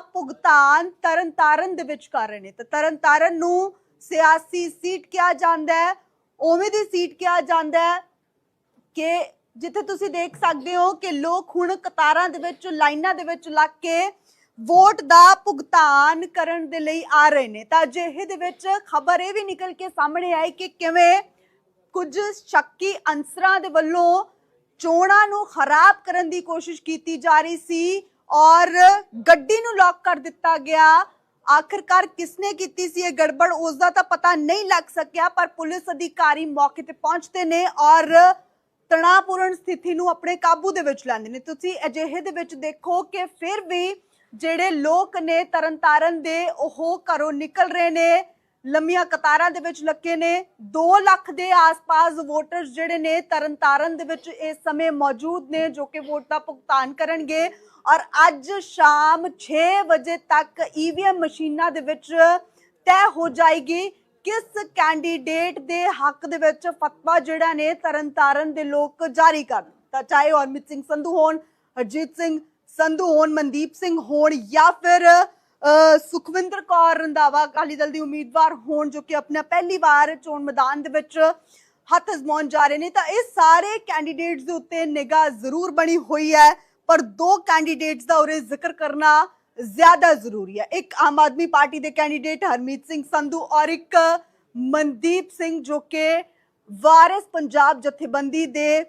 ਭੁਗਤਾਨ ਤਰਨਤਾਰਨ ਦੇ ਵਿੱਚ ਕਰ ਰਹੇ ਨੇ। ਤੇ ਤਰਨਤਾਰਨ ਨੂੰ ਸਿਆਸੀ ਸੀਟ ਕਿਹਾ ਜਾਂਦਾ ਹੈ। ਉਵੇਂ ਦੀ ਸੀਟ ਕਿਹਾ ਜਾਂਦਾ ਹੈ ਕਿ ਜਿੱਥੇ ਤੁਸੀਂ ਦੇਖ ਸਕਦੇ ਹੋ ਕਿ ਲੋਕ ਹੁਣ ਕਤਾਰਾਂ ਦੇ ਵਿੱਚ, ਲਾਈਨਾਂ ਦੇ ਵਿੱਚ ਲੱਗ ਕੇ ਵੋਟ ਦਾ ਭੁਗਤਾਨ ਕਰਨ ਦੇ ਲਈ ਆ ਰਹੇ ਨੇ। ਤਾਂ ਅਜਿਹੇ ਦੇ ਵਿੱਚ ਖਬਰ ਇਹ ਵੀ ਨਿਕਲ ਕੇ ਸਾਹਮਣੇ ਆਈ ਕਿ ਕਿਵੇਂ ਕੁਝ ਸ਼ੱਕੀ ਅੰਸਰਾਂ ਦੇ ਵੱਲੋਂ ਚੋਣਾਂ ਨੂੰ ਖਰਾਬ ਕਰਨ ਦੀ ਕੋਸ਼ਿਸ਼ ਕੀਤੀ ਜਾ ਰਹੀ ਸੀ। ਔਰ ਗੱਡੀ ਨੂੰ ਲੌਕ ਕਰ ਦਿੱਤਾ ਗਿਆ। ਆਖਰਕਾਰ ਕਿਸਨੇ ਕੀਤੀ ਸੀ ਇਹ ਗੜਬੜ ਉਸ ਦਾ ਤਾਂ ਪਤਾ ਨਹੀਂ ਲੱਗ ਸਕਿਆ, ਪਰ ਪੁਲਿਸ ਅਧਿਕਾਰੀ ਮੌਕੇ ਤੇ ਪਹੁੰਚਦੇ ਨੇ ਔਰ ਤਣਾਅਪੂਰਨ ਸਥਿਤੀ ਨੂੰ ਆਪਣੇ ਕਾਬੂ ਦੇ ਵਿੱਚ ਲੈਂਦੇ ਨੇ। ਤੁਸੀਂ ਅਜਿਹੇ ਦੇ ਵਿੱਚ ਦੇਖੋ ਕਿ ਫਿਰ ਵੀ ਜਿਹੜੇ ਲੋਕ ਨੇ ਤਰਨਤਾਰਨ ਦੇ, ਉਹ ਘਰੋਂ ਨਿਕਲ ਰਹੇ ਨੇ। ਲੰਮੀਆਂ ਕਤਾਰਾਂ ਦੇ ਵਿੱਚ ਲੱਗੇ ਨੇ। 2 ਲੱਖ ਦੇ ਆਸ-ਪਾਸ ਵੋਟਰਸ ਜਿਹੜੇ ਨੇ ਤਰਨਤਾਰਨ ਦੇ ਵਿੱਚ ਇਸ ਸਮੇਂ ਮੌਜੂਦ ਨੇ, ਜੋ ਕਿ ਵੋਟ ਦਾ ਭੁਗਤਾਨ ਕਰਨਗੇ। ਔਰ ਅੱਜ ਸ਼ਾਮ 6 ਵਜੇ ਤੱਕ ਈਵੀਐਮ ਮਸ਼ੀਨਾਂ ਦੇ ਵਿੱਚ ਤੈਅ ਹੋ ਜਾਏਗੀ ਕਿਸ ਕੈਂਡੀਡੇਟ ਦੇ ਹੱਕ ਦੇ ਵਿੱਚ ਫਤਵਾ ਜਿਹੜਾ ਨੇ ਤਰਨਤਾਰਨ ਦੇ ਲੋਕ ਜਾਰੀ ਕਰਨ। ਤਾਂ ਚਾਹੇ ਉਹ ਅਰਮਿਤ ਸਿੰਘ ਸੰਧੂ ਹੋਣ, ਹਰਜੀਤ ਸਿੰਘ ਸੰਧੂ ਹੋਣ, ਮਨਦੀਪ ਸਿੰਘ ਹੋਣ ਜਾਂ ਫਿਰ ਸੁਖਵਿੰਦਰ ਕੌਰ ਰੰਧਾਵਾ ਅਕਾਲੀ ਦਲ ਦੀ ਉਮੀਦਵਾਰ ਹੋਣ ਜੋ ਕਿ ਆਪਣਾ ਪਹਿਲੀ ਵਾਰ ਚੋਣ ਮੈਦਾਨ ਦੇ ਵਿੱਚ ਹੱਥ ਅਜ਼ਮਾਉਣ ਜਾ ਰਹੇ ਨੇ, ਤਾਂ ਇਹ ਸਾਰੇ ਕੈਂਡੀਡੇਟਸ ਦੇ ਉੱਤੇ ਨਿਗਾਹ ਜ਼ਰੂਰ ਬਣੀ ਹੋਈ ਹੈ, ਪਰ ਦੋ ਕੈਂਡੀਡੇਟਸ ਦਾ ਉਰੇ ਜ਼ਿਕਰ ਕਰਨਾ ਜ਼ਿਆਦਾ ਜ਼ਰੂਰੀ ਹੈ। ਇੱਕ ਆਮ ਆਦਮੀ ਪਾਰਟੀ ਦੇ ਕੈਂਡੀਡੇਟ ਹਰਮੀਤ ਸਿੰਘ ਸੰਧੂ ਔਰ ਇੱਕ ਮਨਦੀਪ ਸਿੰਘ ਜੋ ਕਿ ਵਾਰਿਸ ਪੰਜਾਬ ਜਥੇਬੰਦੀ ਦੇ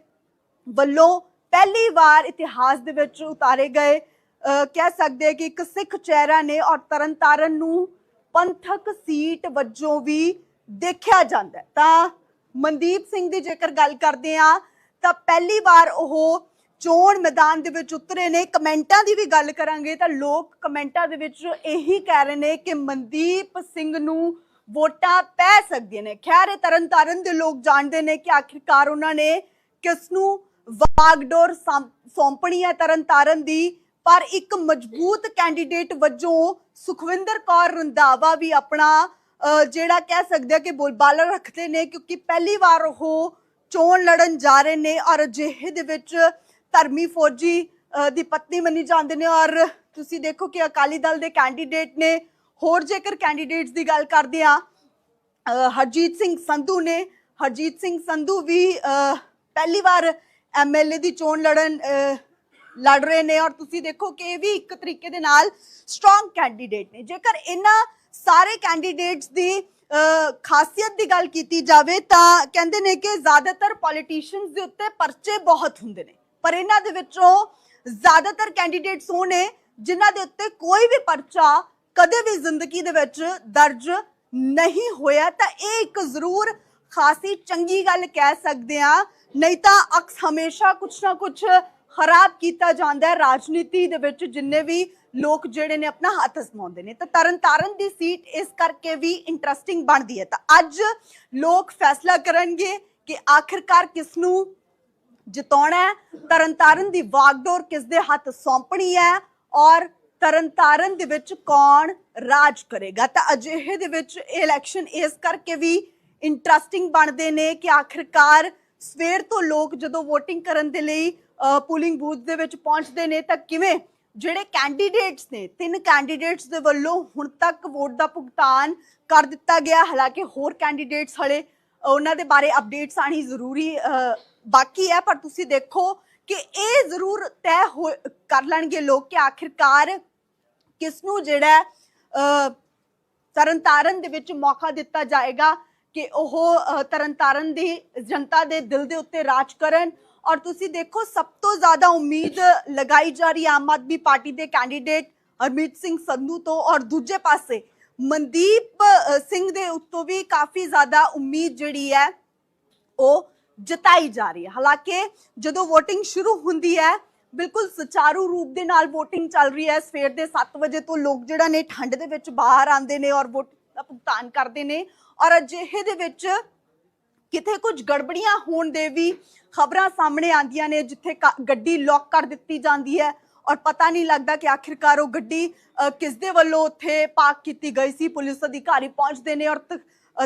ਵੱਲੋਂ ਪਹਿਲੀ ਵਾਰ ਇਤਿਹਾਸ ਦੇ ਵਿੱਚ ਉਤਾਰੇ ਗਏ। ਕਹਿ ਸਕਦੇ ਹਾਂ ਕਿ ਇੱਕ ਸਿੱਖ ਚਿਹਰਾ ਨੇ ਔਰ ਤਰਨਤਾਰਨ ਨੂੰ ਪੰਥਕ ਸੀਟ ਵਜੋਂ ਵੀ ਦੇਖਿਆ ਜਾਂਦਾ ਤਾਂ ਮਨਦੀਪ ਸਿੰਘ ਦੀ ਜੇਕਰ ਗੱਲ ਕਰਦੇ ਆ ਤਾਂ ਪਹਿਲੀ ਵਾਰ ਉਹ ਚੋਣ ਮੈਦਾਨ ਦੇ ਵਿੱਚ ਉਤਰੇ ਨੇ। ਕਮੈਂਟਾਂ ਦੀ ਵੀ ਗੱਲ ਕਰਾਂਗੇ ਤਾਂ ਲੋਕ ਕਮੈਂਟਾਂ ਦੇ ਵਿੱਚ ਇਹੀ ਕਹਿ ਰਹੇ ਨੇ ਕਿ ਮਨਦੀਪ ਸਿੰਘ ਨੂੰ ਵੋਟਾਂ ਪੈ ਸਕਦੀਆਂ ਨੇ। ਖੈਰ, ਇਹ ਤਰਨਤਾਰਨ ਦੇ ਲੋਕ ਜਾਣਦੇ ਨੇ ਕਿ ਆਖਿਰਕਾਰ ਉਹਨਾਂ ਨੇ ਕਿਸ ਨੂੰ ਵਾਗਡੋਰ ਸੌਂ- ਸੌਂਪਣੀ ਹੈ ਤਰਨਤਾਰਨ ਦੀ। ਪਰ ਇੱਕ ਮਜ਼ਬੂਤ ਕੈਂਡੀਡੇਟ ਵਜੋਂ ਸੁਖਵਿੰਦਰ ਕੌਰ ਰੰਧਾਵਾ ਵੀ ਆਪਣਾ ਜਿਹੜਾ ਕਹਿ ਸਕਦੇ ਆ ਕਿ ਬੋਲਬਾਲਾ ਰੱਖਦੇ ਨੇ ਕਿਉਂਕਿ ਪਹਿਲੀ ਵਾਰ ਉਹ ਚੋਣ ਲੜਨ ਜਾ ਰਹੇ ਨੇ ਔਰ ਅਜਿਹੇ ਦੇ ਵਿੱਚ ਧਰਮੀ ਫੌਜੀ ਦੀ ਪਤਨੀ ਮੰਨੀ ਜਾਂਦੇ ਨੇ ਔਰ ਤੁਸੀਂ ਦੇਖੋ ਕਿ ਅਕਾਲੀ ਦਲ ਦੇ ਕੈਂਡੀਡੇਟ ਨੇ, ਹੋਰ ਜੇਕਰ ਕੈਂਡੀਡੇਟਸ ਦੀ ਗੱਲ ਕਰਦੇ ਆ ਹਰਜੀਤ ਸਿੰਘ ਸੰਧੂ ਨੇ, ਹਰਜੀਤ ਸਿੰਘ ਸੰਧੂ ਵੀ ਪਹਿਲੀ ਵਾਰ ਐਮਐਲਏ ਦੀ ਚੋਣ ਲੜਨ ਲੜ ਰਹੇ ਨੇ ਔਰ ਤੁਸੀਂ ਦੇਖੋ ਕਿ ਇਹ ਵੀ ਇੱਕ ਤਰੀਕੇ ਦੇ ਨਾਲ ਸਟਰੋਂਗ ਕੈਂਡੀਡੇਟ ਨੇ। ਜੇਕਰ ਇਹਨਾਂ ਸਾਰੇ ਕੈਂਡੀਡੇਟਸ ਦੀ ਖਾਸੀਅਤ ਦੀ ਗੱਲ ਕੀਤੀ ਜਾਵੇ ਤਾਂ ਕਹਿੰਦੇ ਨੇ ਕਿ ਜ਼ਿਆਦਾਤਰ ਪੋਲੀਟੀਸ਼ੀਅਨਸ ਦੇ ਉੱਤੇ ਪਰਚੇ ਬਹੁਤ ਹੁੰਦੇ ਨੇ। ਪਰ ਇਹਨਾਂ ਦੇ ਵਿੱਚੋਂ ਜ਼ਿਆਦਾਤਰ ਕੈਂਡੀਡੇਟਸ ਉਹ ਨੇ ਜਿਨ੍ਹਾਂ ਦੇ ਉੱਤੇ ਕੋਈ ਵੀ ਪਰਚਾ ਕਦੇ ਵੀ ਜ਼ਿੰਦਗੀ ਦੇ ਵਿੱਚ ਦਰਜ ਨਹੀਂ ਹੋਇਆ। ਤਾਂ ਇਹ ਇੱਕ ਜ਼ਰੂਰ ਖਾਸੀ ਚੰਗੀ ਗੱਲ ਕਹਿ ਸਕਦੇ ਆ ਨਹੀਂ ਤਾਂ ਅਕਸ ਹਮੇਸ਼ਾ ਕੁਛ ਨਾ ਕੁਛ ਖਰਾਬ ਕੀਤਾ ਜਾਂਦਾ ਹੈ ਰਾਜਨੀਤੀ ਦੇ ਵਿੱਚ, ਜਿੰਨੇ ਵੀ ਲੋਕ ਜਿਹੜੇ ਨੇ ਆਪਣਾ ਹੱਥ ਅਜ਼ਮਾਉਂਦੇ ਨੇ, ਤਾਂ ਤਰਨਤਾਰਨ ਦੀ ਸੀਟ ਇਸ ਕਰਕੇ ਵੀ ਇੰਟਰਸਟਿੰਗ ਬਣਦੀ ਹੈ। ਤਾਂ ਅੱਜ ਲੋਕ ਫੈਸਲਾ ਕਰਨਗੇ ਕਿ ਆਖਿਰਕਾਰ ਕਿਸ ਨੂੰ ਜਿਤਾਉਣਾ ਹੈ। ਤਰਨਤਾਰਨ ਦੀ ਵਾਗਡੋਰ ਕਿਸ ਦੇ ਹੱਥ ਸੌਂਪਣੀ ਹੈ ਔਰ ਤਰਨਤਾਰਨ ਦੇ ਵਿੱਚ ਕੌਣ ਰਾਜ ਕਰੇਗਾ? ਤਾਂ ਅਜਿਹੇ ਦੇ ਵਿੱਚ ਇਹ ਇਲੈਕਸ਼ਨ ਇਸ ਕਰਕੇ ਵੀ ਇੰਟਰਸਟਿੰਗ ਬਣਦੇ ਨੇ ਕਿ ਆਖਿਰਕਾਰ ਸਵੇਰ ਤੋਂ ਲੋਕ ਜਦੋਂ VOTING ਕਰਨ ਦੇ ਲਈ ਪੂਲਿੰਗ ਬੂਥ ਦੇ ਵਿੱਚ ਪਹੁੰਚਦੇ ਨੇ ਤਾਂ ਕਿਵੇਂ? ਜਿਹੜੇ ਕੈਂਡੀਡੇਟਸ ਨੇ ਤਿੰਨ ਕੈਂਡੀਡੇਟਸ ਦੇ ਵੱਲੋਂ ਹੁਣ ਤੱਕ ਵੋਟ ਦਾ ਭੁਗਤਾਨ ਕਰ ਦਿੱਤਾ ਗਿਆ। ਹਾਲਾਂਕਿ ਹੋਰ ਕੈਂਡੀਡੇਟਸ ਹਲੇ ਉਹਨਾਂ ਦੇ ਬਾਰੇ ਅਪਡੇਟਸ ਆਣੀ ਜ਼ਰੂਰੀ ਬਾਕੀ ਹੈ ਪਰ ਤੁਸੀਂ ਦੇਖੋ ਕਿ ਇਹ ਜ਼ਰੂਰ ਤੈਅ ਹੋ- ਕਰ ਲੈਣਗੇ ਲੋਕ ਕਿ ਆਖਿਰਕਾਰ ਕਿਸ ਨੂੰ ਜਿਹੜਾ ਅਹ, ਤਰਨਤਾਰਨ ਦੇ ਵਿੱਚ ਮੌਕਾ ਦਿੱਤਾ ਜਾਏਗਾ ਕਿ ਉਹ ਤਰਨਤਾਰਨ ਦੀ ਜਨਤਾ ਦੇ ਦਿਲ ਦੇ ਉੱਤੇ ਰਾਜ ਕਰਨ। ਔਰ ਤੁਸੀਂ ਦੇਖੋ, ਸਭ ਤੋਂ ਜ਼ਿਆਦਾ ਉਮੀਦ ਲਗਾਈ ਜਾ ਰਹੀ ਆਮ ਆਦਮੀ ਪਾਰਟੀ ਦੇ ਕੈਂਡੀਡੇਟ ਹਰਮੀਤ ਸਿੰਘ ਸੰਧੂ ਤੋਂ ਔਰ ਦੂਜੇ ਪਾਸੇ ਮਨਦੀਪ ਸਿੰਘ ਦੇ ਉੱਤੋਂ ਵੀ ਕਾਫੀ ਜ਼ਿਆਦਾ ਉਮੀਦ ਜਿਹੜੀ ਹੈ, ਉਹ ਜਤਾਈ ਜਾ ਰਹੀ ਹੈ। ਹਾਲਾਂਕਿ ਜਦੋਂ VOTING ਸ਼ੁਰੂ ਹੁੰਦੀ ਹੈ, ਬਿਲਕੁਲ ਸੁਚਾਰੂ ਰੂਪ ਦੇ ਨਾਲ VOTING ਚੱਲ ਰਹੀ ਹੈ। ਸਵੇਰ ਦੇ 7 ਵਜੇ ਤੋਂ ਲੋਕ ਜਿਹੜਾ ਨੇ ਠੰਡ ਦੇ ਵਿੱਚ ਬਾਹਰ ਆਉਂਦੇ ਨੇ ਔਰ ਵੋਟ ਦਾ ਭੁਗਤਾਨ ਕਰਦੇ ਨੇ ਔਰ ਅਜਿਹੇ ਦੇ ਵਿੱਚ ਕਿਤੇ ਕੁਝ ਗੜਬੜੀਆਂ ਹੋਣ ਦੇ ਵੀ ਖਬਰਾਂ ਸਾਹਮਣੇ ਆਉਂਦੀਆਂ ਨੇ ਜਿੱਥੇ ਗੱਡੀ ਲੌਕ ਕਰ ਦਿੱਤੀ ਜਾਂਦੀ ਹੈ ਔਰ ਪਤਾ ਨਹੀਂ ਲੱਗਦਾ ਕਿ ਆਖਿਰਕਾਰ ਉਹ ਗੱਡੀ ਕਿਸ ਦੇ ਵੱਲੋਂ ਉੱਥੇ ਪਾਰਕ ਕੀਤੀ ਗਈ ਸੀ। ਪੁਲਿਸ ਅਧਿਕਾਰੀ ਪਹੁੰਚਦੇ ਨੇ ਔਰ